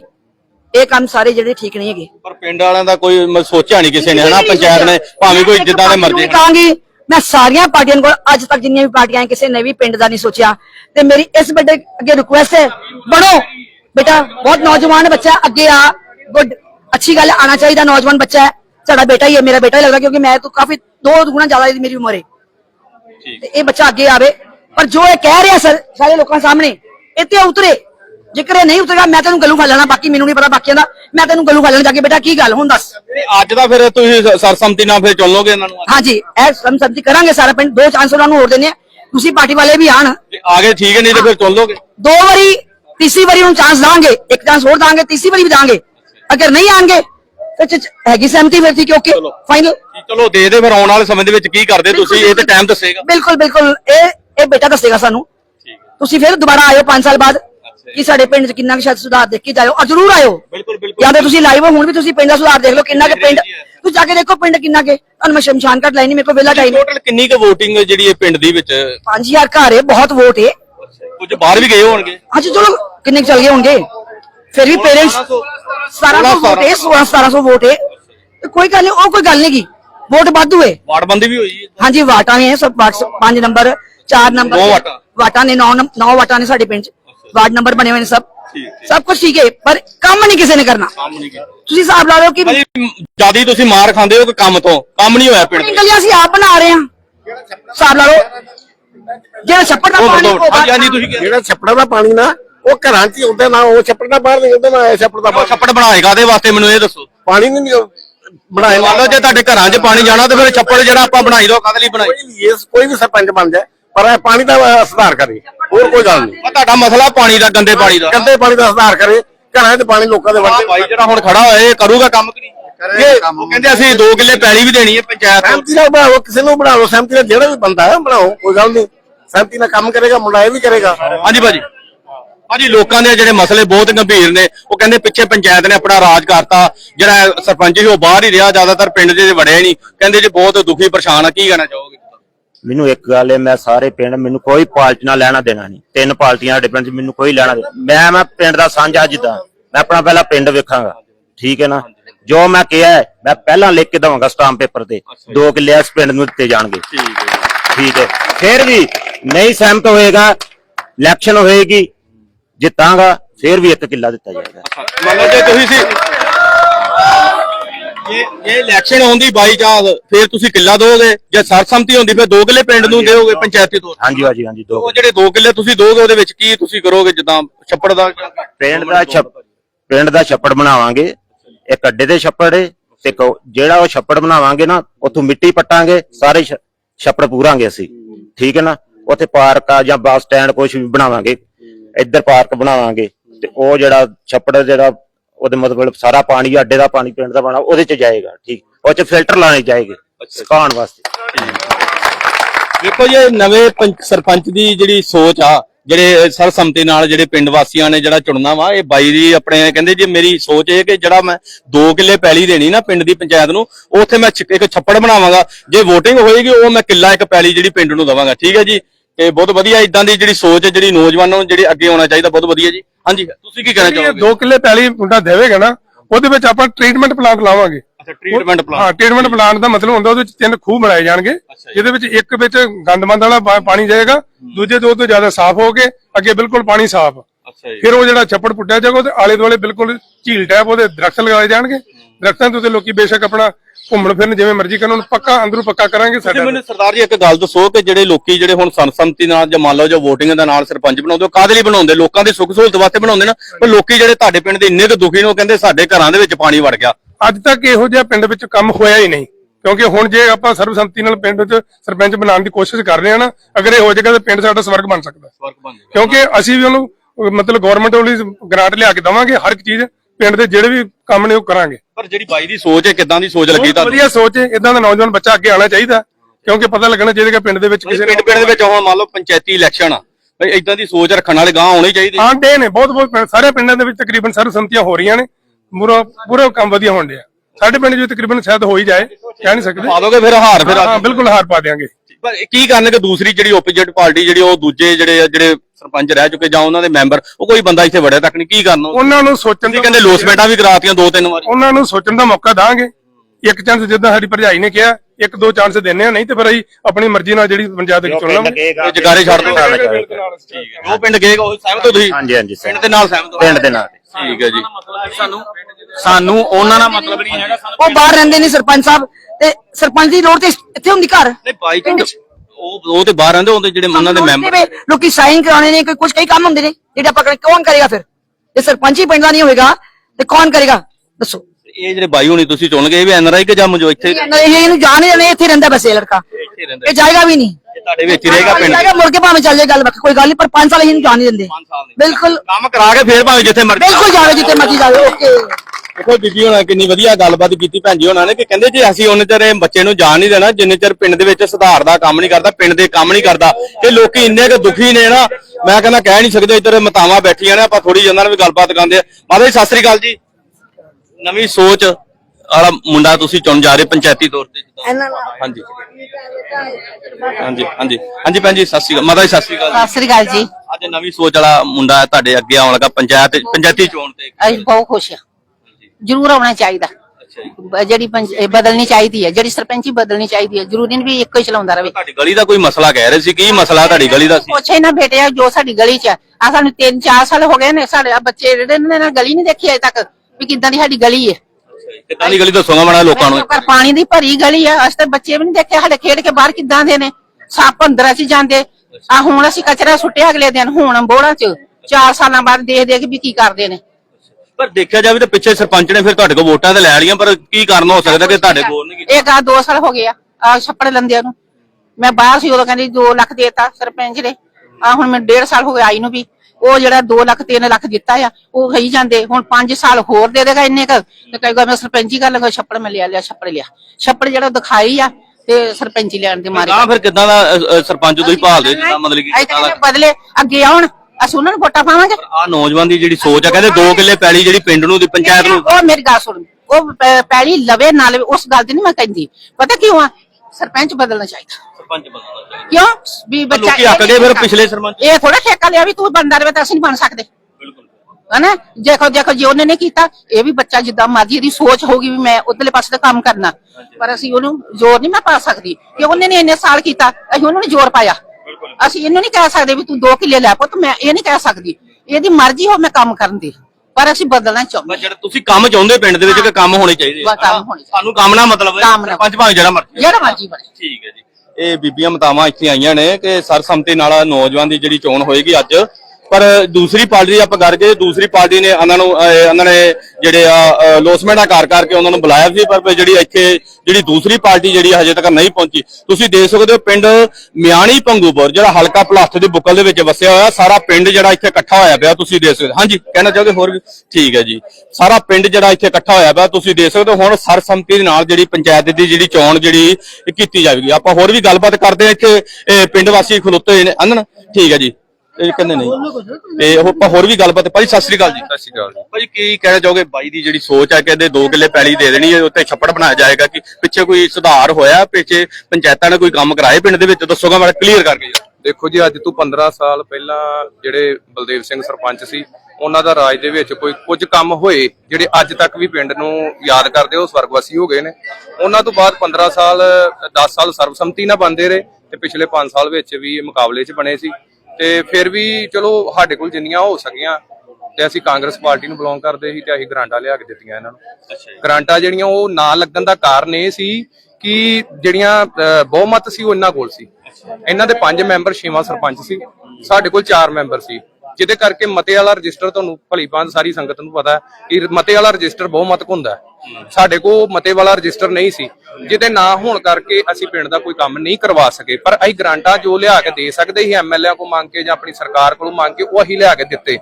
ਇਹ ਕੰਮ ਸਾਰੇ ਜਿਹੜੇ ਠੀਕ ਨਹੀਂ ਹੈਗੇ। ਪਰ ਪਿੰਡ ਵਾਲਿਆਂ ਦਾ ਕੋਈ ਸੋਚਿਆ ਨਹੀਂ ਕਿਸੇ ਨੇ ਹਨਾ? ਪੰਚਾਇਤ ਨੇ ਭਾਵੇਂ ਕੋਈ ਜਿੱਦਾਂ ਦੇ ਮਰਜ਼ੀ ਕਹਾਂਗੀ ਮੈਂ ਸਾਰੀਆਂ ਪਾਰਟੀਆਂ ਕੋਲ ਅੱਜ ਤੱਕ ਜਿੰਨੀਆਂ ਵੀ ਪਾਰਟੀਆਂ ਆਏ ਕਿਸੇ ਨੇ ਵੀ ਪਿੰਡ ਦਾ ਨਹੀਂ ਸੋਚਿਆ। ਤੇ ਮੇਰੀ ਇਸ ਬੇਟੇ ਅੱਗੇ ਰਿਕੁਐਸਟ ਹੈ ਬਣੋ। ਬੇਟਾ ਬਹੁਤ ਨੌਜਵਾਨ ਬੱਚਾ ਅੱਗੇ ਆ। ਗੁੱਡ ਅੱਛੀ ਗੱਲ ਆਣਾ ਚਾਹੀਦਾ ਨੌਜਵਾਨ ਬੱਚਾ ਹੈ। ਸਾਡਾ ਬੇਟਾ ਹੀ ਹੈ ਮੇਰਾ ਬੇਟਾ ਹੀ ਲੱਗਦਾ ਕਿਉਂਕਿ ਮੈਂ ਤੋਂ ਕਾਫੀ ਦੋ ਗੁਣਾ ਜ਼ਿਆਦਾ ਇਹਦੀ ਮੇਰੀ ਉਮਰ ਹੈ। ਤੇ ਇਹ ਬੱਚਾ ਅੱਗੇ ਆਵੇ। ਪਰ ਜੋ ਇਹ ਕਹਿ ਰਿਹਾ ਸਰ ਸਾਰੇ ਲੋਕਾਂ ਸਾਹਮਣੇ ਇੱਥੇ ਉਤਰੇ। ਜੇਕਰ ਇਹ ਨਹੀਂ ਉਤਰੇਗਾ ਮੈਂ ਤੈਨੂੰ ਗਲੂ ਫੜ ਲੈਣਾ ਬਾਕੀ ਮੈਨੂੰ ਨਹੀਂ ਪਤਾ ਬਾਕੀਆਂ ਦਾ। ਮੈਂ ਤੈਨੂੰ ਗਲੂ ਫੜ ਲੈਣਾ ਜਾ ਕੇ ਬੇਟਾ ਕੀ ਗੱਲ? ਹੁਣ ਦੱਸ। ਤੇ ਅੱਜ ਦਾ ਫਿਰ ਤੁਸੀਂ ਸਰਸੰਮਤੀ ਨਾਲ ਫਿਰ ਚੁਣ ਇਹਨਾਂ ਨੂੰ। ਹਾਂਜੀ ਇਹ ਸਮ ਸਬਜ਼ੀ ਕਰਾਂਗੇ ਸਾਰਾ ਪਿੰਡ। ਦੋ ਚਾਂਸ ਉਹਨਾਂ ਨੂੰ ਹੋਰ ਦੇਣੇ ਆ। ਤੁਸੀਂ ਪਾਰਟੀ ਵਾਲੇ ਵੀ ਆਣ। ਤੇ ਆਗੇ ਠੀਕ ਹੈ ਨਹੀਂ ਤੇ ਫਿਰ ਚੁਣ ਦੋ ਵਾਰੀ ਤੀਸਰੀ ਵਾਰੀ ਉਹਨੂੰ ਚਾਂਸ ਦਾਂਗੇ। ਇੱਕ ਚਾਂਸ ਹੋਰ ਦਾਂਗੇ ਤੀਸਰੀ ਵਾਰੀ ਵੀ ਦਾਂਗੇ। ਅਗਰ ਨਹੀਂ ਆਣਗੇ ਚ- ਹੈਗੀ ਸਹਿਮਤੀ ਫਿਰ ਠੀਕ ਓਕੇ। ਫਾਈਨਲ ਚਲੋ ਦੇ ਦੇ ਫਿਰ ਆਉਣ ਵਾਲੇ ਸਮੇਂ ਦੇ ਵਿੱਚ ਕੀ ਕਰਦੇ ਤੁਸੀਂ ਇਹ ਤੇ ਟਾਈਮ ਦੱਸੇਗਾ। ਬਿਲਕੁਲ ਬਿਲਕੁਲ। ਇਹ ਇਹ ਬੇਟਾ ਦੱਸੇਗਾ ਸਾਨੂੰ। ਤੁਸੀਂ ਫਿਰ ਦੁਬਾਰਾ ਆਇਓ 5 ਸਾਲ ਬਾਅਦ। ਕਿ ਸਾਡੇ ਪਿੰਡ 'ਚ ਕਿੰਨਾ ਕੁ ਸ਼ਾਇਦ ਸੁਧਾਰ ਦੇਖ ਕੇ ਜਾਇਓ ਔਰ ਜ਼ਰੂਰ ਆਇਓ। ਬਿਲਕੁਲ ਬਿਲਕੁਲ। ਜਾਂ ਤੇ ਤੁਸੀਂ ਲਾਈਵ ਹੁਣ ਵੀ ਤੁਸੀਂ ਪਿੰਡ ਦਾ ਸੁਧਾਰ ਦੇਖ ਲਓ ਕਿੰਨਾ ਕੁ ਪਿੰਡ ਤੁਸੀਂ ਜਾ ਕੇ ਦੇਖੋ ਪਿੰਡ ਕਿੰਨਾ ਕੇ ਤੁਹਾਨੂੰ ਮੈਂ ਸ਼ਮਸ਼ਾਨ ਘਾਟ ਲਾਈ ਨਹੀਂ ਮੇਰੇ ਕੋਲ ਵੇਲਾ ਟਾਈਮ ਟੋਟਲ ਕਿੰਨੀ ਕੁ VOTING ਜਿਹੜੀ ਇਹ ਪਿੰਡ ਦੀ ਵਿੱਚ 5000 ਘਰ ਹੈ ਬਹੁਤ ਵੋਟ ਹੈ। ਕੁਝ ਬਾਹਰ ਵੀ ਗਏ ਹੋਣਗੇ? ਹਾਂਜੀ ਚਲੋ ਕਿੰਨੇ ਕੁ ਚੱਲ ਗਏ ਹੋਣਗੇ? ਫਿਰ ਵੀ ਪੇਰੈਂਟਸ 1700 ਵੋਟ ਹੈ 16 1700 ਵੋਟ ਹੈ। ਤੇ ਕੋਈ ਗੱਲ ਨਹੀਂ ਉਹ ਕੋਈ ਗੱਲ ਨਹੀਂ ਕੀ ਵੋਟ ਵਾਧੂ ਹੈ। ਵਾਰਡਬੰਦੀ ਵੀ ਹੋਈ ਹੈ। ਹਾਂਜੀ ਵਾਟਾਂ ਨੇ ਸਭ ਵਾਟ 5 ਨੰਬਰ 4 ਨੰਬਰ ਨੌ ਵਾਟਾਂ। ਵਾਟਾਂ ਨੇ 9 9 ਵਾਟਾਂ ਨੇ ਸਾਡੇ ਪਿੰਡ 'ਚ। ਵਾਰਡ ਨੰਬਰ ਬਣੇ ਹੋਏ ਨੇ ਸਭ। ਸਭ ਕੁਝ ਠੀਕ ਹੈ ਪਰ ਕੰਮ ਨਹੀਂ ਕਿਸੇ ਨੇ ਕਰਨਾ। ਕੰਮ ਨਹੀਂ ਕੀਤਾ ਤੁਸੀਂ ਹਿਸਾਬ ਲਾ ਲਓ ਕਿ ਜ਼ਿਆਦਾ ਤੁਸੀਂ ਮਾਰ ਖਾਂਦੇ ਹੋ ਕਿ ਕੰਮ ਤੋਂ? ਕੰਮ ਨਹੀਂ ਹੋਇਆ ਪਿੰਡ ਦੇ ਅਸੀਂ ਆਪ ਬਣਾ ਰਹੇ ਹਾਂ। ਹਿਸਾਬ ਲਾ ਲਓ। ਜਿਹੜਾ ਛੱਪੜ ਦਾ ਪਾਣੀ ਹਾਂਜੀ ਹਾਂਜੀ ਤੁਸੀਂ ਕਿਹਾ। ਜਿਹੜਾ ਛੱਪੜਾਂ ਦਾ ਪਾਣੀ ਨਾ ਉਹ ਘਰਾਂ 'ਚ ਹੀ ਹੁੰਦਾ ਨਾ ਉਹ ਛੱਪੜ ਦਾ ਬਾਹਰ ਨਿਕਲਦਾ ਨਾ ਇਹ ਛੱਪੜ ਦਾ ਬਾਹਰ ਛੱਪੜ ਬਣਾਏਗਾ ਦੇ ਵਾਸਤੇ ਮੈਨੂੰ ਇਹ ਦੱਸੋ? ਪਾਣੀ ਨਹੀਂ ਬਣਾਏ ਮੰਨ ਲਓ ਜੇ ਤੁਹਾਡੇ ਘਰਾਂ 'ਚ ਪਾਣੀ ਜਾਣਾ ਤੇ ਫਿਰ ਛੱਪੜ ਜਿਹੜਾ ਆਪਾਂ ਬਣਾਈ ਦੋ ਕਦ ਲਈ ਬਣਾਈ? ਕੋਈ ਵੀ ਸਰਪੰਚ ਬਣ ਜਾਏ ਪਰ ਇਹ ਪਾਣੀ ਦਾ ਸੁਧਾਰ ਕਰੇ ਹੋਰ ਕੋਈ ਗੱਲ ਨਹੀਂ ਆ ਤੁਹਾਡਾ ਮਸਲਾ ਪਾਣੀ ਦਾ ਗੰਦੇ ਪਾਣੀ ਦਾ। ਗੰਦੇ ਪਾਣੀ ਦਾ ਸੁਧਾਰ ਕਰੇ ਘਰਾਂ 'ਚ ਪਾਣੀ ਲੋਕਾਂ ਦੇ ਆਹ ਭਾਈ ਜਿਹੜਾ ਹੁਣ ਖੜਾ ਹੋਇਆ ਇਹ ਕਰੂਗਾ ਕੰਮ ਕਿ ਨਹੀਂ? ਇਹ ਉਹ ਕਹਿੰਦੇ ਅਸੀਂ 2 ਕਿੱਲੇ ਪੈਲੀ ਵੀ ਦੇਣੀ ਹੈ ਪੰਚਾਇਤ ਨੂੰ ਸਹਿਮਤੀ ਨਾਲ ਬਣਾਓ ਕਿਸੇ ਨੂੰ ਬਣਾਓ ਸਹਿਮਤੀ ਨਾਲ ਜਿਹੜਾ ਵੀ ਬੰਦਾ ਹੈ ਬਣਾਓ ਕੋਈ ਗੱਲ ਨਹੀਂ। ਸਹਿਮਤੀ ਨਾਲ ਕੰਮ ਕਰੇਗਾ ਮੁੰਡਾ ਇਹ ਵੀ ਕਰੇਗਾ। ਹਾਂਜੀ ਭਾਜੀ। ਭਾਜੀ ਲੋਕਾਂ ਦੇ ਜਿਹੜੇ ਮਸਲੇ ਬਹੁਤ ਗੰਭੀਰ ਨੇ ਉਹ ਕਹਿੰਦੇ ਪਿੱਛੇ ਪੰਚਾਇਤ ਨੇ ਆਪਣਾ ਰਾਜ ਕਰਤਾ ਜਿਹੜਾ ਸਰਪੰਚ ਸੀ ਉਹ ਬਾਹਰ ਹੀ ਰਿਹਾ ਜ਼ਿਆਦਾਤਰ ਪਿੰਡ ਦੇ ਵੜਿਆ ਹੀ ਨਹੀਂ। ਕਹਿੰਦੇ ਜੀ ਬਹੁਤ ਦੁਖੀ ਪਰੇਸ਼ਾਨ ਆ ਕੀ ਕਹਿਣਾ ਚਾਹੋਗੇ? ਮੈਨੂੰ ਇੱਕ ਗੱਲ ਹੈ ਮੈਂ ਸਾਰੇ ਪਿੰਡ ਮੈਨੂੰ ਕੋਈ ਪਾਰਟੀ ਨਾਲ ਲੈਣਾ ਦੇਣਾ ਨਹੀਂ। ਤਿੰਨ ਪਾਰਟੀਆਂ ਸਾਡੇ ਪਿੰਡ 'ਚ ਮੈਨੂੰ ਕੋਈ ਲੈਣਾ ਮੈਂ ਮੈਂ ਪਿੰਡ ਦਾ ਸਾਂਝਾ ਜਿੱਦਾਂ। ਮੈਂ ਆਪਣਾ ਪਹਿਲਾਂ ਪਿੰਡ ਵੇਖਾਂਗਾ ਠੀਕ ਹੈ ਨਾ? ਜੋ ਮੈਂ ਕਿਹਾ ਮੈਂ ਪਹਿਲਾਂ ਲਿਖ ਕੇ ਦਵਾਂਗਾ ਸਟਾਂਪ ਪੇਪਰ ਤੇ। ਦੋ ਕਿੱਲੇ ਇਸ ਪਿੰਡ ਨੂੰ ਦਿੱਤੇ ਜਾਣਗੇ। ਠੀਕ ਹੈ ਫਿਰ ਵੀ ਨਹੀਂ ਸਹਿਮਤ ਹੋਏਗਾ ਇਲੈਕਸ਼ਨ ਹੋਏਗੀ ਜਿੱਤਾਂਗਾ ਫਿਰ ਵੀ ਇੱਕ ਕਿੱਲਾ ਦਿੱਤਾ ਜਾਏਗਾ। ਮੰਨ ਲਓ ਜੇ ਤੁਸੀਂ ਸੀ ਇਹ ਇਹ ਇਲੈਕਸ਼ਨ ਹੁੰਦੀ ਬਾਈ ਚਾਂਸ ਫਿਰ ਤੁਸੀਂ ਕਿੱਲਾ ਦੋਗੇ? ਜੇ ਸਰਸੰਮਤੀ ਹੁੰਦੀ ਫਿਰ 2 ਕਿੱਲੇ ਪਿੰਡ ਨੂੰ ਦਿਓਗੇ ਪੰਚਾਇਤੀ ਤੌਰ ਤੇ। ਹਾਂਜੀ ਹਾਂਜੀ ਹਾਂਜੀ ਦੋ ਉਹ ਜਿਹੜੇ 2 ਕਿੱਲੇ ਤੁਸੀਂ ਦੋਗੇ ਉਹਦੇ ਵਿੱਚ ਕੀ ਤੁਸੀਂ ਕਰੋਗੇ ਜਿੱਦਾਂ ਛੱਪੜ ਦਾ? ਪਿੰਡ ਦਾ ਛੱਪ ਪਿੰਡ ਦਾ ਛੱਪੜ ਬਣਾਵਾਂਗੇ। ਇੱਕ ਅੱਡੇ ਦੇ ਛੱਪੜ ਏ ਤੇ ਇੱਕ ਜਿਹੜਾ ਉਹ ਛੱਪੜ ਬਣਾਵਾਂਗੇ ਨਾ ਉੱਥੋਂ ਮਿੱਟੀ ਪੱਟਾਂਗੇ ਸਾਰੇ ਛ- ਛੱਪੜ ਪੂਰਾਂਗੇ ਅਸੀਂ। ਠੀਕ ਹੈ ਨਾ? ਉੱਥੇ ਪਾਰਕ ਆ ਜਾਂ ਬੱਸ ਸਟੈਂਡ ਕੁਝ ਵੀ ਬਣਾਵਾਂਗੇ। ਇੱਧਰ ਪਾਰਕ ਬਣਾਵਾਂਗੇ। ਤੇ ਉਹ ਜਿਹੜਾ ਛੱਪੜ ਜਿਹੜਾ ਉਹਦੇ ਮਤਲਬ ਸਾਰਾ ਪਾਣੀ ਅੱਡੇ ਦਾ ਪਾਣੀ ਪਿੰਡ ਦਾ ਪਾਣਾ ਉਹਦੇ ਚ ਜਾਏਗਾ ਠੀਕ। ਉਹ ਚ ਫਿਲਟਰ ਲਾਣੇ ਜਾਏਗੇ ਸੁਕਾਉਣ ਵਾਸਤੇ। ਦੇਖੋ ਜੀ ਨਵੇਂ ਪੰਚ- ਸਰਪੰਚ ਦੀ ਜਿਹੜੀ ਸੋਚ ਆ ਜਿਹੜੇ ਸਰਸੰਮਤੀ ਨਾਲ ਜਿਹੜੇ ਪਿੰਡ ਵਾਸੀਆਂ ਨੇ ਜਿਹੜਾ ਚੁਣਨਾ ਵਾ ਇਹ ਬਾਈ ਦੀ ਆਪਣੇ ਕਹਿੰਦੇ ਜੀ ਮੇਰੀ ਸੋਚ ਇਹ ਕਿ ਜਿਹੜਾ ਮੈਂ 2 ਕਿੱਲੇ ਪੈਲੀ ਦੇਣੀ ਨਾ ਪਿੰਡ ਦੀ ਪੰਚਾਇਤ ਨੂੰ ਉੱਥੇ ਮੈਂ ਇੱਕ ਛੱਪੜ ਬਣਾਵਾਂਗਾ। ਜੇ VOTING ਹੋਏਗੀ ਉਹ ਮੈਂ ਕਿੱਲਾ ਇੱਕ ਪੈਲੀ ਜਿਹੜੀ ਪਿੰਡ ਨੂੰ ਦਵਾਂਗਾ ਠੀਕ ਹੈ ਜੀ? ਤੇ ਬਹੁਤ ਵਧੀਆ ਇਦਾਂ ਦੀ ਜਿਹੜੀ ਸੋਚ ਹੈ ਜਿਹੜੀ ਨੌਜਵਾਨਾਂ ਨੂੰ ਜਿਹੜੀ ਅੱਗੇ ਆਉਣਾ ਚਾਹੀਦਾ ਬਹੁਤ ਵਧੀਆ ਜੀ। ਹਾਂਜੀ ਤੁਸੀਂ ਕੀ ਕਹਿਣਾ ਚਾਹੋਗੇ? 2 ਕਿੱਲੇ ਪਹਿਲੀ ਮੁੰਡਾ ਦੇਵੇਗਾ ਨਾ ਉਹਦੇ ਵਿੱਚ ਆਪਾਂ ਟ੍ਰੀਟਮੈਂਟ ਪਲਾਂਟ ਲਾਵਾਂਗੇ। ਅੱਛਾ ਟ੍ਰੀਟਮੈਂਟ ਪਲਾਨ ਹਾਂ ਟ੍ਰੀਟਮੈਂਟ ਪਲਾਂਟ ਦਾ ਮਤਲਬ ਹੁੰਦਾ ਉਹਦੇ ਵਿੱਚ ਤਿੰਨ ਖੂਹ ਬਣਾਏ ਜਾਣਗੇ ਜਿਹਦੇ ਵਿੱਚ ਇੱਕ ਵਿੱਚ ਗੰਦਮੰਦ ਵਾਲਾ ਪਾਣੀ ਜਾਏਗਾ ਦੂਜੇ ਦੋ ਤੋਂ ਜ਼ਿਆਦਾ ਸਾਫ਼ ਹੋ ਕੇ ਅੱਗੇ ਬਿਲਕੁਲ ਪਾਣੀ ਸਾਫ਼। ਅੱਛਾ ਜੀ। ਫਿਰ ਉਹ ਜਿਹੜਾ ਛੱਪੜ ਪੁੱਟਿਆ ਜਾਏਗਾ ਉਹਦੇ ਆਲੇ ਦੁਆਲੇ ਬਿਲਕੁਲ ਝੀਲ ਟੈਪ ਉਹਦੇ ਦਰਖਤ ਲਗਾਏ ਜਾਣਗੇ। ਦਰਖਤਾਂ ਦੇ ਉੱਤੇ ਲੋਕੀ ਬੇਸ਼ੱਕ ਆਪਣਾ ਘੁੰਮਣ ਫਿਰਨ ਜਿਵੇਂ ਮਰਜ਼ੀ ਕਰਨ ਉਹਨੂੰ ਪੱਕਾ ਅੰਦਰੋਂ ਪੱਕਾ ਕਰਾਂਗੇ ਤੁਸੀਂ ਸਾਡਾ। ਮੈਨੂੰ ਸਰਦਾਰ ਜੀ ਇੱਕ ਗੱਲ ਦੱਸੋ ਕਿ ਜਿਹੜੇ ਲੋਕੀ ਜਿਹੜੇ ਹੁਣ ਸਰਸੰਮਤੀ ਨਾਲ ਜਾਂ ਮੰਨ ਲਓ ਜੋ VOTING ਦਾ ਨਾਲ ਸਰਪੰਚ ਬਣਾਉਂਦੇ ਉਹ ਕਾਹਦੇ ਲਈ ਬਣਾਉਂਦੇ? ਲੋਕਾਂ ਦੀ ਸੁੱਖ ਸਹੂਲਤ ਵਾਸਤੇ ਬਣਾਉਂਦੇ ਨਾ? ਪਰ ਲੋਕੀ ਜਿਹੜੇ ਤੁਹਾਡੇ ਪਿੰਡ ਦੇ ਇੰਨੇ ਕੁ ਦੁਖੀ ਨੇ ਉਹ ਕਹਿੰਦੇ ਸਾਡੇ ਘਰਾਂ ਦੇ ਵਿੱਚ ਪਾਣੀ ਵੜ ਗਿਆ। ਅੱਜ ਤੱਕ ਇਹੋ ਜਿਹਾ ਪਿੰਡ ਵਿੱਚ ਕੰਮ ਹੋਇਆ ਹੀ ਨਹੀਂ। ਕਿਉਂਕਿ ਹੁਣ ਜੇ ਆਪਾਂ ਸਰਬਸੰਮਤੀ ਨਾਲ ਪਿੰਡ ਵਿੱਚ ਸਰਪੰਚ ਬਣਾਉਣ ਦੀ ਕੋਸ਼ਿਸ਼ ਕਰ ਰਹੇ ਹਾਂ ਨਾ ਅਗਰ ਇਹ ਹੋ ਜਾਏਗਾ ਤਾਂ ਪਿੰਡ ਸਾਡਾ ਸਵਰਗ ਬਣ ਸਕਦਾ। ਫ਼ਰਕ ਬਣ ਜਾਏਗਾ। ਕਿਉਂਕਿ ਅਸੀਂ ਵੀ ਉਹਨੂੰ ਮਤਲਬ ਗਵਰਨਮੈਂਟ ਵੱਲੋਂ ਗ੍ਰਾਂਟ ਲਿਆ ਕੇ ਦਵਾਂਗੇ ਹਰ ਇੱਕ ਚੀਜ਼। ਪਿੰਡ ਦੇ ਜਿਹੜੇ ਵੀ ਕੰਮ ਨੇ ਉਹ ਕਰਾਂਗੇ। ਪਰ ਜਿਹੜੀ ਬਾਈ ਦੀ ਸੋਚ ਹੈ ਕਿਦਾਂ ਦੀ ਸੋਚ ਲੱਗੀ ਤੁਹਾਨੂੰ? ਵਧੀਆ ਸੋਚ ਹੈ ਇਦਾਂ ਦਾ ਨੌਜਵਾਨ ਬੱਚਾ ਅੱਗੇ ਆਉਣਾ ਚਾਹੀਦਾ ਕਿਉਂਕਿ ਪਤਾ ਲੱਗਣਾ ਚਾਹੀਦਾ ਕਿ ਪਿੰਡ ਦੇ ਵਿੱਚ ਕਿਸੇ ਪਿੰਡ ਪਿੰਡ ਦੇ ਵਿੱਚ ਹੁਣ ਮੰਨ ਲਓ ਪੰਚਾਇਤੀ ਇਲੈਕਸ਼ਨ ਆ ਬਈ ਇਦਾਂ ਦੀ ਸੋਚ ਰੱਖਣ ਵਾਲੇ ਗਾਂ ਹੋਣੇ ਚਾਹੀਦੇ। ਹਾਂ ਡੇ ਨੇ ਬਹੁਤ ਬਹੁਤ ਸਾਰੇ ਪਿੰਡਾਂ ਦੇ ਵਿੱਚ ਤਕਰੀਬਨ ਸਰਬਸੰਮਤੀਆਂ ਹੋ ਰਹੀਆਂ ਨੇ ਪੂਰਾ ਪੂਰਾ ਕੰਮ ਵਧੀਆ ਹੋਣ ਡਿਆ। ਸਾਡੇ ਪਿੰਡ 'ਚ ਤਕਰੀਬਨ ਸ਼ਾਇਦ ਹੋ ਹੀ ਜਾਏ ਕਹਿ ਨਹੀਂ ਸਕਦੇ। ਪਾ ਦੋਗੇ ਫਿਰ ਹਾਰ ਫਿਰ ਹਾਂ ਬਿਲਕੁਲ ਹਾਰ ਪਾ ਦਿਆਂਗੇ। ਪਰ ਕੀ ਕਰਨ ਕਿ ਦੂਸਰੀ ਜਿਹੜੀ ਓਪੋਜੀਟ ਪਾਰਟੀ ਜਿਹੜੀ ਉਹ ਦੂਜੇ ਜਿਹੜੇ ਜਿਹੜੇ ਸਰਪੰਚ ਰਹਿ ਚੁੱਕੇ ਜਾਂ ਉਹਨਾਂ ਦੇ ਮੈਂਬਰ ਉਹ ਕੋਈ ਬੰਦਾ ਇੱਥੇ ਵੜਿਆ ਤੱਕ ਨਹੀਂ। ਕੀ ਕਰਨਾ ਉਹਨਾਂ ਨੂੰ ਸੋਚਣ ਦਾ ਕਹਿੰਦੇ ਲੋਸਮੈਂਟਾਂ ਵੀ ਕਰਾਤੀਆਂ ਦੋ ਤਿੰਨ ਵਾਰੀ। ਉਹਨਾਂ ਨੂੰ ਸੋਚਣ ਦਾ ਮੌਕਾ ਦਾਂਗੇ। ਇੱਕ ਚਾਂਸ ਜਿੱਦਾਂ ਸਾਡੀ ਭਰਜਾਈ ਨੇ ਕਿਹਾ ਇੱਕ ਦੋ ਚਾਂਸ ਦਿੰਨੇ ਆ ਨਹੀਂ ਤੇ ਫਿਰ ਅਸੀਂ ਆਪਣੀ ਮਰਜ਼ੀ ਨਾਲ ਜਿਹੜੀ ਪੰਚਾਇਤ ਦੀ ਚੁਣਨਾ ਇਹ ਜਗਾਰੇ ਛੱਡ ਦੋ ਜੋ ਪਿੰਡ ਗਏ ਉਹ ਸਹਿਮਤ ਹੋ ਤੁਸੀਂ? ਹਾਂਜੀ ਹਾਂਜੀ ਪਿੰਡ ਦੇ ਨਾਲ ਸਹਿਮਤ ਹੋ। ਪਿੰਡ ਦੇ ਨਾਲ। ਠੀਕ ਹੈ ਜੀ। ਸਾਨੂੰ ਸਾਨੂੰ ਉਹਨਾਂ ਨਾਲ ਮਤਲਬ ਨਹੀਂ ਹੈਗਾ ਸਾਨੂੰ ਉਹ ਬਾਹਰ ਰਹਿੰਦੇ ਨੇ ਸਰਪੰਚ ਸਾਹਿਬ ਤੇ ਸਰਪੰਚ ਦੀ ਲੋੜ ਤੇ ਇੱਥੇ ਹੁੰਦੀ ਘਰ? ਨਹੀਂ ਬਾਈ ਪਿੰਡ ਚ। ਉਹ ਉਹ ਤੇ ਬਾਹਰ ਰਹਿੰਦੇ ਉਹਦੇ ਜਿਹੜੇ ਉਹਨਾਂ ਦੇ ਮੈਂਬਰ ਲੋਕੀ ਸਾਈਨ ਕਰਾਉਣੇ ਨੇ ਕੋਈ ਕੁਝ ਕਈ ਕੰਮ ਹੁੰਦੇ ਨੇ ਜਿਹੜੇ ਆਪਾਂ ਕਰਾਂਗੇ, ਕੌਣ ਕਰੇਗਾ ਫਿਰ? ਜੇ ਸਰਪੰਚ ਹੀ ਪਿੰਡ ਦਾ ਨਹੀਂ ਹੋਵੇਗਾ ਤੇ ਕੌਣ ਕਰੇਗਾ? ਦੱਸੋ। ਇਹ ਜਿਹੜੇ ਬਾਈ ਹੋਣੀ ਤੁਸੀਂ ਚੁਣ ਗਏ ਇਹ ਵੀ ਐਨਆਰਆਈ ਕਿ ਜੋ ਇੱਥੇ? ਇਹ ਇਹਨੂੰ ਜਾਣ ਹੀ ਜਾਣੇ ਇੱਥੇ ਰਹਿੰਦਾ ਬਸ ਇਹ ਲੜਕਾ। ਇੱਥੇ ਰਹਿੰਦੇ। ਇਹ ਜਾਏਗਾ ਵੀ ਨਹੀਂ। ਇਹ ਤੁਹਾਡੇ ਵਿੱਚ ਹੀ ਰਹੇਗਾ ਪਿੰਡ। ਜਾਏਗਾ ਮੁੜ ਕੇ ਭਾਵੇਂ ਚੱਲ ਜਾਏ ਗੱਲ ਬਾਕੀ ਕੋਈ ਗੱਲ ਨਹੀਂ ਪਰ 5 ਸਾਲ ਇਹਨੂੰ ਜਾਣ ਨਹੀਂ ਦਿੰਦੇ। ਨਹੀਂ। ਬਿਲਕੁਲ। ਕੰਮ ਕਰਾ ਕੇ ਫੇਰ ਭਾਵੇਂ ਜਿੱਥੇ ਮਰਜ਼ੀ ਬਿਲਕੁਲ ਜਾਵੇ ਜਿੱਥੇ ਮਰਜ਼ੀ ਜਾਵੇ ਓਕੇ। ਦੇਖੋ ਬੀਬੀ ਹੋਣਾ ਕਿੰਨੀ ਵਧੀਆ ਗੱਲਬਾਤ ਕੀਤੀ ਭੈਣ ਜੀ ਹੋਣਾ ਨੇ ਕਿ ਕਹਿੰਦੇ ਜੇ ਅਸੀਂ ਉਹਨੇ ਚਿਰ ਇਹ ਬੱਚੇ ਨੂੰ ਜਾਣ ਨਹੀਂ ਦੇਣਾ ਜਿੰਨੇ ਚਿਰ ਪਿੰਡ ਦੇ ਵਿੱਚ ਸੁਧਾਰ ਦਾ ਕੰਮ ਨਹੀਂ ਕਰਦਾ ਪਿੰਡ ਦੇ ਕੰਮ ਨਹੀਂ ਕਰਦਾ ਇਹ ਲੋਕੀ ਇੰਨੇ ਕੁ ਦੁਖੀ ਨੇ ਨਾ ਮੈਂ ਕਹਿੰਦਾ ਕਹਿ ਨਹੀਂ ਸਕਦੇ ਇੱਧਰ ਮਤਾਵਾਂ ਬੈਠੀਆਂ ਨੇ ਆਪਾਂ ਥੋੜੀ ਜਿਹੀ ਉਹਨਾਂ ਨਾਲ ਵੀ ਗੱਲਬਾਤ ਕਰਦੇ ਆ ਮਾਤਾ ਜੀ ਸਤਿ ਸ੍ਰੀ ਅਕਾਲ ਜੀ। ਨਵੀਂ ਸੋਚ ਵਾਲਾ ਮੁੰਡਾ ਤੁਸੀਂ ਚੁਣ ਜਾ ਰਹੇ ਪੰਚਾਇਤੀ ਤੌਰ ਤੇ। ਜਿੱਦਾਂ। ਹਾਂਜੀ। ਹਾਂਜੀ ਹਾਂਜੀ। ਹਾਂਜੀ ਭੈਣ ਜੀ ਸਤਿ ਸ੍ਰੀ ਅਕਾਲ। ਮਾਤਾ ਜੀ ਸਤਿ ਸ੍ਰੀ ਅਕਾਲ ਸਤਿ ਸ੍ਰੀ ਅਕਾਲ ਜੀ। ਅੱਜ ਨਵੀਂ ਸੋਚ ਵਾਲਾ ਮੁੰਡਾ ਤੁਹਾਡੇ ਅੱਗੇ ਆਉਣ ਲੱਗਾ ਪੰਚਾਇਤ ਪੰਚਾਇਤੀ ਚੋਣ ਤੇ। ਅਸੀਂ ਬਹੁਤ ਖੁਸ਼ ਹਾਂ। ਜ਼ਰੂਰ ਆਉਣਾ ਚਾਹੀਦਾ। ਬ- ਜਿਹੜੀ ਪੰਚ- ਇਹ ਬਦਲਣੀ ਚਾਹੀਦੀ ਹੈ ਜਿਹੜੀ ਸਰਪੰਚੀ ਬਦਲਣੀ ਚਾਹੀਦੀ ਹੈ ਜ਼ਰੂਰੀ ਨਹੀਂ ਵੀ ਇੱਕੋ ਹੀ ਚਲਾਉਂਦਾ ਰਵੇ ਤੁਹਾਡੀ ਗਲੀ ਦਾ ਕੋਈ ਮਸਲਾ ਕਹਿ ਰਹੇ ਸੀ? ਕੀ ਮਸਲਾ ਤੁਹਾਡੀ ਗਲੀ ਦਾ ਸੀ? ਪੁੱਛੇ ਨਾ ਬੇਟੇ ਜੋ ਸਾਡੀ ਗਲੀ 'ਚ ਆ। ਸਾਨੂੰ 3-4 ਸਾਲ ਹੋ ਗਏ ਨੇ ਸਾਡੇ ਆਹ ਬੱਚੇ ਜਿਹੜੇ ਨੇ ਨਾ ਗਲੀ ਨਹੀਂ ਦੇਖੀ ਅਜੇ ਤੱਕ ਵੀ ਕਿੱਦਾਂ ਦੀ ਸਾਡੀ ਗਲੀ ਹੈ। ਕਿੱਦਾਂ ਦੀ ਗਲੀ ਦੱਸੋਗਾ ਮਾੜਾ ਲੋਕਾਂ ਨੂੰ? ਪਰ ਪਾਣੀ ਦੀ ਭਰੀ ਗਲੀ ਆ ਅਸੀਂ ਤਾਂ ਬੱਚੇ ਵੀ ਨਹੀਂ ਦੇਖੇ ਸਾਡੇ ਖੇਡ ਕੇ ਬਾਹਰ ਕਿੱਦਾਂ ਦੇ ਨੇ। ਸੱਪ ਅੰਦਰ ਚ ਜਾਂਦੇ। ਆ ਹੁਣ ਅਸੀਂ ਕਚਰਾ ਸੁੱਟਿਆ ਅਗਲੇ ਦਿਨ ਹੁਣ ਬੋੜਾ 'ਚ। 4 ਸਾਲਾਂ ਬਾਅਦ ਦੇਖ ਦੇਖ ਵੀ ਕੀ ਕਰਦੇ ਨੇ। ਪਰ ਦੇਖਿਆ ਜਾਵੇ ਤਾਂ ਪਿੱਛੇ ਸਰਪੰਚ ਨੇ ਫਿਰ ਤੁਹਾਡੇ ਕੋਲ ਵੋਟਾਂ ਤੇ ਲੈ ਲਈਆਂ ਪਰ ਕੀ ਕਾਰਨ ਹੋ ਸਕਦਾ ਕਿ ਤੁਹਾਡੇ ਕੋਲ ਨਹੀਂ ਇਹ ਗਾ 2 ਸਾਲ ਹੋ ਗਏ ਆ ਆ ਛੱਪੜ ਲੰਦਿਆਂ ਨੂੰ। ਮੈਂ ਬਾਹਰ ਸੀ ਉਦੋਂ ਕਹਿੰਦੀ 2 ਲੱਖ ਦੇਤਾ ਸਰਪੰਚ ਨੇ। ਆ ਹੁਣ ਮੈਂ 1.5 ਸਾਲ ਹੋ ਗਏ ਆਈ ਨੂੰ ਵੀ। ਉਹ ਜਿਹੜਾ 2 ਲੱਖ 3 ਲੱਖ ਦਿੱਤਾ ਆ ਉਹ ਖਈ ਜਾਂਦੇ ਹੁਣ 5 ਸਾਲ ਹੋਰ ਦੇ ਦੇਗਾ ਇੰਨੇ ਕ। ਤੇ ਕਹੇਗਾ ਮੈਂ ਸਰਪੰਚੀ ਕਰ ਲਗਾ ਛੱਪੜ ਮੈਂ ਲਿਆ ਲਿਆ ਛੱਪੜ ਲਿਆ। ਛੱਪੜ ਜਿਹੜਾ ਦਿਖਾਈ ਆ ਤੇ ਸਰਪੰਚੀ ਲੈਣ ਦੇ ਮਾਰੇ ਤਾਂ ਫਿਰ ਕਿੱਦਾਂ ਦਾ ਅ, ਅ, ਸਰਪੰਚ ਤੁਸੀਂ ਭਾਲਦੇ ਜਿੱਦਾਂ ਮਤਲਬ ਕਿ ਬਦਲੇ ਅੱਗੇ ਆਉਣ। ਅਸੀਂ ਉਹਨਾਂ ਨੂੰ ਵੋਟਾਂ ਪਾਵਾਂਗੇ। ਆ ਨੌਜਵਾਨ ਦੀ ਜਿਹੜੀ ਸੋਚ ਆ ਕਹਿੰਦੇ 2 ਕਿੱਲੇ ਪੈਲੀ ਜਿਹੜੀ ਪਿੰਡ ਨੂੰ ਦੀ ਪੰਚਾਇਤ ਨੂੰ ਉਹ ਮੇਰੀ ਗੱਲ ਸੁਣ ਉਹ ਪ- ਪਹਿਲੀ ਲਵੇ ਨਾ ਲਵੇ ਉਸ ਗੱਲ ਦੀ ਨਹੀਂ ਮੈਂ ਕਹਿੰਦੀ। ਪਤਾ ਕਿਉਂ ਆ? ਸਰਪੰਚ ਬਦਲਣਾ ਚਾਹੀਦਾ। ਸਰਪੰਚ ਬਣਾਉਣਾ ਚਾਹੀਦਾ। ਕਿਉਂ? ਵੀ ਬੱਚਾ ਲੋਕੀ ਅੱਕ ਗਏ ਫਿਰ ਪਿਛਲੇ ਸਰਪੰਚ ਇਹ ਥੋੜਾ ਠੇਕਾ ਲਿਆ ਵੀ ਤੂੰ ਬੰਦਾ ਰਵੇ ਤਾਂ ਅਸੀਂ ਨਹੀਂ ਬਣ ਸਕਦੇ। ਬਿਲਕੁਲ। ਹਨਾ? ਦੇਖੋ ਦੇਖੋ ਜੇ ਉਹਨੇ ਨੇ ਕੀਤਾ ਇਹ ਵੀ ਬੱਚਾ ਜਿੱਦਾਂ ਮਰਜ਼ੀ ਦੀ ਸੋਚ ਹੋਊਗੀ ਵੀ ਮੈਂ ਉਧਰਲੇ ਪਾਸੇ ਤੇ ਕੰਮ ਕਰਨਾ। ਪਰ ਅਸੀਂ ਉਹਨੂੰ ਜ਼ੋਰ ਨਹੀਂ ਮੈਂ ਪਾ ਸਕਦੀ। ਕਿ ਉਹਨੇ ਨੇ ਇੰਨੇ ਸਾਲ ਕੀਤਾ ਅਸੀਂ ਉਹਨੂੰ ਨੀ ਜ਼ੋਰ ਪਾਇਆ। ਅਸੀਂ ਇਹਨੂੰ ਨਹੀਂ ਕਹਿ ਸਕਦੇ ਵੀ ਤੂੰ 2 ਕਿੱਲੇ ਲੈ ਪੁੱਤ ਮੈਂ ਇਹ ਨਹੀਂ ਕਹਿ ਸਕਦੀ ਇਹਦੀ ਮਰਜ਼ੀ ਹੋ ਮੈਂ ਕੰਮ ਕਰਨ ਦੀ ਪਰ ਅਸੀਂ ਬਦਲਣਾ ਚਾਹੁੰਦੇ ਬਸ ਜਿਹੜਾ ਤੁਸੀਂ ਕੰਮ ਚਾਹੁੰਦੇ ਪਿੰਡ ਦੇ ਵਿੱਚ ਕਿ ਕੰਮ ਹੋਣੇ ਚਾਹੀਦੇ ਆ। ਬਸ ਕੰਮ ਹੋਣੇ ਚਾਹੀਦੇ। ਸਾਨੂੰ ਕੰਮ ਨਾ ਮਤਲਬ। ਸਰਪੰਚ ਭਾਵੇਂ ਜਿਹੜਾ ਮਰਜ਼ੀ ਜਿਹੜਾ ਮਰਜ਼ੀ ਬਣੇ ਠੀਕ ਹੈ ਜੀ ਇਹ ਬੀਬੀਆਂ ਮਤਾਵਾਂ ਇੱਥੇ ਆਈਆਂ ਨੇ ਕਿ ਸਰਸਮਤੀ ਨਾਲ ਨੌਜਵਾਨ ਦੀ ਜਿਹੜੀ ਚੋਣ ਹੋਏਗੀ ਅੱਜ ਪਰ ਦੂਸਰੀ ਪਾਰਟੀ ਦੀ ਆਪਾਂ ਗੱਲ ਕਰੀਏ ਦੂਸਰੀ ਪਾਰਟੀ ਨੇ ਉਹਨਾਂ ਨੂੰ ਅਹ, ਉਹਨਾਂ ਨੇ ਜਿਹੜੇ ਆ ਲੋਸਮੈਂਟਾਂ ਕਰ ਕਰਕੇ ਉਹਨਾਂ ਨੂੰ ਬੁਲਾਇਆ ਸੀ ਪਰ ਜਿਹੜੀ ਇੱਥੇ ਜਿਹੜੀ ਦੂਸਰੀ ਪਾਰਟੀ ਜਿਹੜੀ ਹਜੇ ਤੱਕ ਨਹੀਂ ਪਹੁੰਚੀ ਤੁਸੀਂ ਦੇਖ ਸਕਦੇ ਹੋ ਪਿੰਡ ਮਿਆਣੀ ਪੰਗੂਪੁਰ ਜਿਹੜਾ ਹਲਕਾ ਪਲਾਸਟ ਦੀ ਬੁੱਕਲ ਦੇ ਵਿੱਚ ਵਸਿਆ ਹੋਇਆ ਸਾਰਾ ਪਿੰਡ ਜਿਹੜਾ ਇੱਥੇ ਇਕੱਠਾ ਹੋਇਆ ਪਿਆ ਤੁਸੀਂ ਦੇਖ ਸਕਦੇ ਹੋ। ਹਾਂਜੀ ਕਹਿਣਾ ਚਾਹੋਗੇ ਹੋਰ? ਵੀ ਠੀਕ ਹੈ ਜੀ। ਸਾਰਾ ਪਿੰਡ ਜਿਹੜਾ ਇੱਥੇ ਇਕੱਠਾ ਹੋਇਆ ਪਿਆ ਤੁਸੀਂ ਦੇਖ ਸਕਦੇ ਹੋ ਹੁਣ ਸਰਸਮਤੀ ਦੇ ਨਾਲ ਜਿਹੜੀ ਪੰਚਾਇਤ ਦੀ ਜਿਹੜੀ ਚੋਣ ਜਿਹੜੀ ਕੀਤੀ ਜਾਵੇਗੀ। ਆਪਾਂ ਹੋਰ ਵੀ ਗੱਲਬਾਤ ਕਰਦੇ ਹਾਂ ਇੱਥੇ ਪਿੰਡ ਵਾਸੀ ਖਲੋਤੇ ਨੇ। ਅੰਦਨ ਠੀਕ ਹੈ ਜੀ। ਇਹ ਕਹਿੰਦੇ ਨਹੀਂ। ਤੇ ਉਹ ਆਪਾਂ ਹੋਰ ਵੀ ਗੱਲਬਾਤ ਭਾਜੀ ਸਤਿ ਸ੍ਰੀ ਅਕਾਲ ਜੀ। ਸਤਿ ਸ੍ਰੀ ਅਕਾਲ ਭਾਜੀ ਕੀ ਕਹਿਣਾ ਚਾਹੋਗੇ? ਬਾਈ ਦੀ ਜਿਹੜੀ ਸੋਚ ਹੈ ਕਿ ਇਹਦੇ 2 ਕਿੱਲੇ ਪੈਲੀ ਦੇ ਦੇਣੀ ਹੈ ਉੱਤੇ ਛੱਪੜ ਬਣਾਇਆ ਜਾਏਗਾ ਕਿ ਪਿੱਛੇ ਕੋਈ ਸੁਧਾਰ ਹੋਇਆ ਪਿੱਛੇ ਪੰਚਾਇਤਾਂ ਨੇ ਕੋਈ ਕੰਮ ਕਰਾਏ ਪਿੰਡ ਦੇ ਵਿੱਚ? ਦੱਸੋਗਾ ਮੈਂ ਕਲੀਅਰ ਕਰਕੇ ਜੀ ਦੇਖੋ ਜੀ ਅੱਜ ਤੋਂ 15 ਸਾਲ ਪਹਿਲਾਂ ਜਿਹੜੇ ਬਲਦੇਵ ਸਿੰਘ ਸਰਪੰਚ ਸੀ ਉਹਨਾਂ ਦਾ ਰਾਜ ਦੇ ਵਿੱਚ ਕੋਈ ਕੁਝ ਕੰਮ ਹੋਏ ਜਿਹੜੇ ਅੱਜ ਤੱਕ ਵੀ ਪਿੰਡ ਨੂੰ ਯਾਦ ਕਰਦੇ ਉਹ ਸਵਰਗਵਾਸੀ ਹੋ ਗਏ ਨੇ। ਉਹਨਾਂ ਤੋਂ ਬਾਅਦ 15 ਸਾਲ 10 ਸਾਲ ਸਰਬਸੰਮਤੀ ਨਾਲ ਬੰਦੇ ਰਹੇ ਤੇ ਪਿਛਲੇ 5 ਸਾਲ ਵਿੱਚ ਵੀ ਇਹ ਮੁਕਾਬਲੇ 'ਚ ਬਣੇ ਸੀ। ਤੇ ਫਿਰ ਵੀ ਚਲੋ ਸਾਡੇ ਕੋਲ ਜਿੰਨੀਆਂ ਹੋ ਸਕੀਆਂ ਤੇ ਅਸੀਂ ਕਾਂਗਰਸ ਪਾਰਟੀ ਨੂੰ ਬਿਲੋਂਗ ਕਰਦੇ ਸੀ ਤੇ ਅਸੀਂ ਗਰਾਂਟਾਂ ਲਿਆ ਕੇ ਦਿੱਤੀਆਂ ਇਹਨਾਂ ਨੂੰ। ਗਰਾਂਟਾਂ ਜਿਹੜੀਆਂ ਉਹ ਨਾ ਲੱਗਣ ਦਾ ਕਾਰਨ ਇਹ ਸੀ ਕਿ ਜਿਹੜੀਆਂ ਬਹੁਮਤ ਸੀ ਉਹ ਇਹਨਾਂ ਕੋਲ ਸੀ। ਇਹਨਾਂ ਦੇ ਪੰਜ ਮੈਂਬਰ ਛੇਵਾਂ ਸਰਪੰਚ ਸੀ। ਸਾਡੇ ਕੋਲ ਚਾਰ ਮੈਂਬਰ ਸੀ। ਜਿਹਦੇ ਕਰਕੇ ਮਤੇ ਵਾਲਾ ਰਜਿਸਟਰ ਤੁਹਾਨੂੰ ਭਲੀ ਭਾਂਤ ਸਾਰੀ ਸੰਗਤ ਨੂੰ ਪਤਾ ਕਿ ਮਤੇ ਵਾਲਾ ਰਜਿਸਟਰ ਬਹੁਮਤ ਹੁੰਦਾ ਸਾਡੇ ਕੋਲ ਮਤੇ ਵਾਲਾ ਰਜਿਸਟਰ ਨਹੀਂ ਸੀ, ਜਿਹਦੇ ਨਾ ਹੋਣ ਕਰਕੇ ਅਸੀਂ ਪਿੰਡ ਦਾ ਕੋਈ ਕੰਮ ਨਹੀਂ ਕਰਵਾ ਸਕੇ। ਪਰ ਅਸੀਂ ਗਰਾਂਟਾਂ ਜੋ ਲਿਆ ਕੇ ਦੇ ਸਕਦੇ ਸੀ ਐਮਐਲਏ ਕੋਲ ਮੰਗ ਕੇ ਜਾਂ ਆਪਣੀ ਸਰਕਾਰ ਕੋਲੋਂ ਮੰਗ ਕੇ, ਉਹ ਅਸੀਂ ਲਿਆ ਕੇ ਦਿੱਤੇ।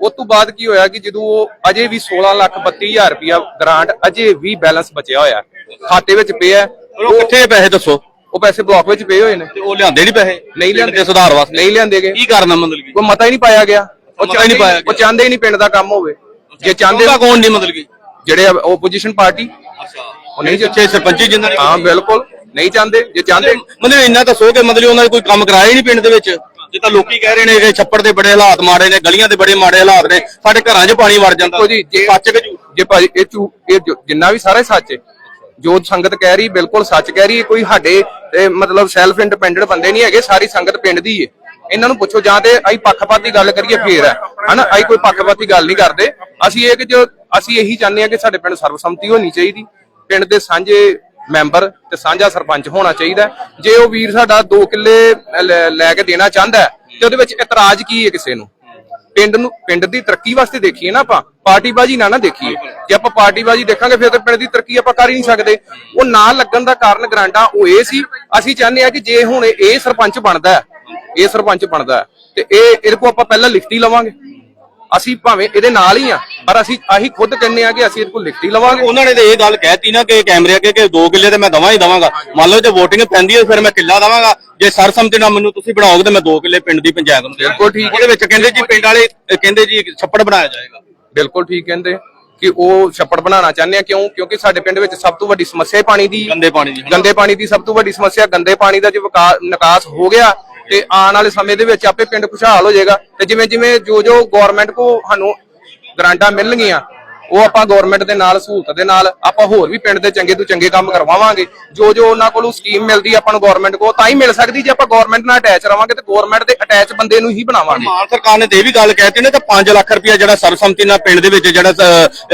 ਉਸ ਤੋਂ ਬਾਅਦ ਕੀ ਹੋਇਆ ਕਿ ਜਦੋਂ ਉਹ ਅਜੇ ਵੀ 16 ਲੱਖ 32000 ਰੁਪਇਆ ਗ੍ਰਾਂਟ ਅਜੇ ਵੀ ਬੈਲੈਂਸ ਬਚਿਆ ਹੋਇਆ। ਖਾਤੇ ਵਿੱਚ ਪਿਆ ਹੈ। ਉਹ ਕਿੱਥੇ ਪੈਸੇ ਦੱਸੋ। ਉਹ ਪੈਸੇ ਬਲਾਕ ਵਿੱਚ ਪਏ ਹੋਏ ਨੇ। ਤੇ ਉਹ ਲਿਆਂਦੇ ਨਹੀਂ ਪੈਸੇ? ਨਹੀਂ ਲਿਆਂਦੇ। ਸੁਧਾਰ ਵਾਸਤੇ? ਨਹੀਂ ਲਿਆਂਦੇ ਗਏ। ਕੀ ਕਰਨਾ ਮਤਲਬ ਕਿ? ਉਹ ਮਤਾ ਹੀ ਨਹੀਂ ਪਾਇਆ ਗਿਆ। ਉਹ ਮਤਾ ਹੀ ਨਹੀਂ ਪਾਇਆ ਉਹ। ਚਾਹੁੰਦੇ ਹੀ ਨਹੀਂ ਪਿੰਡ ਦਾ ਕੰਮ ਹੋਵੇ। ਜੇ ਚਾਹੁੰਦੇ ਚਾਹੁੰਦਾ ਕੌਣ ਨਹੀਂ ਮਤਲਬ ਕਿ? ਜਿਹੜੇ ਆਪੋਜੀਸ਼ਨ ਪਾਰਟੀ ਅੱਛਾ। ਉਹ ਨਹੀਂ ਪਿੱਛੇ ਸਰਪੰਚੀ ਜਿੰਨਾਂ ਨੇ ਹਾਂ ਬਿਲਕੁਲ। ਨਹੀਂ ਚਾਹੁੰਦੇ। ਜੇ ਚਾਹੁੰਦੇ ਮਤਲਬ ਇੰਨਾ ਦੱਸੋ ਕਿ ਮਤਲਬ ਉਹਨਾਂ ਨੇ ਕੋਈ ਕੰਮ ਕਰਾਇਆ ਹੀ ਨਹੀਂ ਪਿੰਡ ਦੇ ਵਿੱਚ। ਜੇ ਤਾਂ ਲੋਕੀ ਕਹਿ ਰਹੇ ਨੇ ਕਿ ਛੱਪੜ ਦੇ ਬੜੇ ਹਾਲਾਤ ਮਾੜੇ ਨੇ ਗਲੀਆਂ ਦੇ ਬੜੇ ਮਾੜੇ ਹਾਲਾਤ ਨੇ ਸਾਡੇ ਘਰਾਂ 'ਚ ਪਾਣੀ ਵੜ ਜਾਂਦਾ। ਦੇਖੋ ਜੀ ਜੇ ਸੱਚ ਕਿ ਝੂਠ? ਜੇ ਭਾਜੀ ਇਹ ਝੂ ਇਹ ਜੋ- ਜਿੰਨਾ ਵੀ ਸਾਰਾ ਹੀ ਸੱਚ ਹੈ। ਜੋ ਸੰਗਤ ਕਹਿ ਰਹੀ, ਬਿਲਕੁਲ ਸੱਚ ਕਹਿ ਰਹੀ ਹੈ ਕੋਈ ਸਾਡੇ ਮਤਲਬ ਸੈਲਫ ਇੰਡੀਪੈਂਡੈਂਟ ਬੰਦੇ ਨਹੀਂ ਹੈਗੇ, ਸਾਰੀ ਸੰਗਤ ਪਿੰਡ ਦੀ ਹੈ ਇਹਨਾਂ ਨੂੰ ਪੁੱਛੋ, ਜਾਂ ਤੇ ਅਸੀਂ ਪੱਖਪਾਤ ਦੀ ਗੱਲ ਕਰੀਏ, ਫੇਰ ਹੈ। ਹਨਾ, ਅਸੀਂ ਕੋਈ ਪੱਖਪਾਤ ਦੀ ਗੱਲ ਨਹੀਂ ਕਰਦੇ। ਅਸੀਂ ਇਹ ਕਿ ਜੋ, ਅਸੀਂ ਇਹੀ ਚਾਹੁੰਦੇ ਹਾਂ ਕਿ ਸਾਡੇ ਪਿੰਡ ਸਰਬਸੰਮਤੀ ਹੋਣੀ ਚਾਹੀਦੀ। ਪਿੰਡ ਦੇ ਸਾਂਝੇ ਮੈਂਬਰ ਤੇ ਸਾਂਝਾ ਸਰਪੰਚ ਹੋਣਾ ਚਾਹੀਦਾ। ਜੇ ਉਹ ਵੀਰ ਸਾਡਾ 2 ਕਿੱਲੇ ਲੈ- ਕੇ ਦੇਣਾ ਚਾਹੁੰਦਾ ਤੇ ਉਹਦੇ ਵਿੱਚ ਇਤਰਾਜ਼ ਕੀ ਹੈ ਕਿਸੇ ਨੂੰ? ਪਿੰਡ ਨੂੰ, ਪਿੰਡ ਦੀ ਤਰੱਕੀ ਵਾਸਤੇ ਦੇਖੀਏ ਨਾ ਆਪਾਂ, ਪਾਰਟੀਬਾਜ਼ੀ ਨਾ ਨਾ ਦੇਖੀਏ। ਜੇ ਆਪਾਂ ਪਾਰਟੀਬਾਜ਼ੀ ਦੇਖਾਂਗੇ, ਫਿਰ ਤਾਂ ਪਿੰਡ ਦੀ ਤਰੱਕੀ ਆਪਾਂ ਕਰ ਹੀ ਨਹੀਂ ਸਕਦੇ। ਉਹ ਨਾ ਲੱਗਣ ਦਾ ਕਾਰਨ ਗਰਾਂਟਾਂ ਉਹ ਇਹ ਸੀ, ਅਸੀਂ ਚਾਹੁੰਦੇ ਆ ਕਿ ਜੇ ਹੁਣ ਇਹ ਸਰਪੰਚ ਬਣਦਾ ਇਹ ਸਰਪੰਚ ਬਣਦਾ ਤੇ ਇਹ, ਇਹਦੇ ਕੋਲ ਆਪਾਂ ਪਹਿਲਾਂ ਲਿਖਤੀ ਲਵਾਂਗੇ। ਅਸੀਂ ਭਾਵੇਂ ਇਹਦੇ ਨਾਲ ਹੀ ਆ ਪਰ ਅਸੀਂ ਆਹੀ ਖੁਦ ਕਹਿੰਦੇ ਆ ਕਿ ਅਸੀਂ ਇਹਦੇ ਕੋਲ ਲਿਖਤੀ ਲਵਾਂਗੇ। ਉਹਨਾਂ ਨੇ ਤੇ ਇਹ ਗੱਲ ਕਹਿਤੀ ਨਾ ਕਿ ਕੈਮਰੇ ਅੱਗੇ ਕਿ 2 ਕਿੱਲੇ ਤੇ ਮੈਂ ਦਵਾਂ ਹੀ ਦਵਾਂਗਾ। ਮੰਨ ਲਓ ਜੇ VOTING ਪੈਂਦੀ ਹੈ ਫਿਰ ਮੈਂ ਕਿੱਲਾ ਦਵਾਂਗਾ। ਜੇ ਸਰਸਮਤੀ ਨਾਲ ਮੈਨੂੰ ਤੁਸੀਂ ਬਣਾਓਗੇ ਤੇ ਮੈਂ 2 ਕਿੱਲੇ ਪਿੰਡ ਦੀ ਪੰਚਾਇਤ ਨੂੰ ਬਿਲਕੁਲ ਠੀਕ। ਉਹਦੇ ਵਿੱਚ ਕਹਿੰਦੇ ਜੀ ਪਿੰਡ ਵਾਲੇ ਕਹਿੰਦੇ ਜੀ ਛੱਪੜ ਬਣਾਇਆ ਜਾਏਗਾ। ਬਿਲਕੁਲ ਠੀਕ ਕਹਿੰਦੇ ਕਿ ਉਹ ਛੱਪੜ ਬਣਾਉਣਾ ਚਾਹੁੰਦੇ ਆ ਕਿਉਂ? ਕਿਉਂਕਿ ਸਾਡੇ ਪਿੰਡ ਵਿੱਚ ਸਭ ਤੋਂ ਵੱਡੀ ਸਮੱਸਿਆ ਪਾਣੀ ਦੀ। ਗੰਦੇ ਪਾਣੀ ਦੀ ਗੰਦੇ ਪਾਣੀ ਦੀ ਸਭ ਤੋਂ ਵੱਡੀ ਸਮੱਸਿਆ ਗੰਦੇ ਪਾਣੀ ਦਾ ਜੇ ਨਿਕਾਸ ਹੋ ਗਿਆ ਤੇ ਆਉਣ ਵਾਲੇ ਸਮੇਂ ਦੇ ਵਿੱਚ ਆਪੇ ਪਿੰਡ ਖੁਸ਼ਹਾਲ ਹੋ ਜਾਏਗਾ। ਤੇ ਜਿਵੇਂ ਜਿਵੇਂ ਜੋ ਜੋ ਗਵਰਨਮੈਂਟ ਕੋ ਸਾਨੂੰ ਗ੍ਰਾਂਟਾਂ ਮਿਲਣਗੀਆਂ ਉਹ ਆਪਾਂ ਗਵਰਨਮੈਂਟ ਦੇ ਨਾਲ ਸਹੂਲਤ ਦੇ ਨਾਲ ਆਪਾਂ ਹੋਰ ਵੀ ਪਿੰਡ ਦੇ ਚੰਗੇ ਤੋਂ ਚੰਗੇ ਕੰਮ ਕਰਵਾਵਾਂਗੇ। ਜੋ ਜੋ ਉਹਨਾਂ ਕੋਲੋਂ ਸਕੀਮ ਮਿਲਦੀ ਆਪਾਂ ਨੂੰ ਗਵਰਨਮੈਂਟ ਕੋ ਤਾਂ ਹੀ ਮਿਲ ਸਕਦੀ। ਜੇ ਆਪਾਂ ਗਵਰਨਮੈਂਟ ਨਾਲ ਅਟੈਚ ਰਵਾਂਗੇ ਤੇ ਗਵਰਨਮੈਂਟ ਦੇ ਅਟੈਚ ਬੰਦੇ ਨੂੰ ਹੀ ਬਣਾਵਾਂਗੇ। ਮਾਨ ਸਰਕਾਰ ਨੇ ਤੇ ਇਹ ਵੀ ਗੱਲ ਕਹਿਤੀ ਨੇ ਕਿ 5 ਲੱਖ ਰੁਪਇਆ ਜਿਹੜਾ ਸਰਬਸੰਮਤੀ ਨਾਲ ਪਿੰਡ ਦੇ ਵਿੱਚ ਜਿਹੜਾ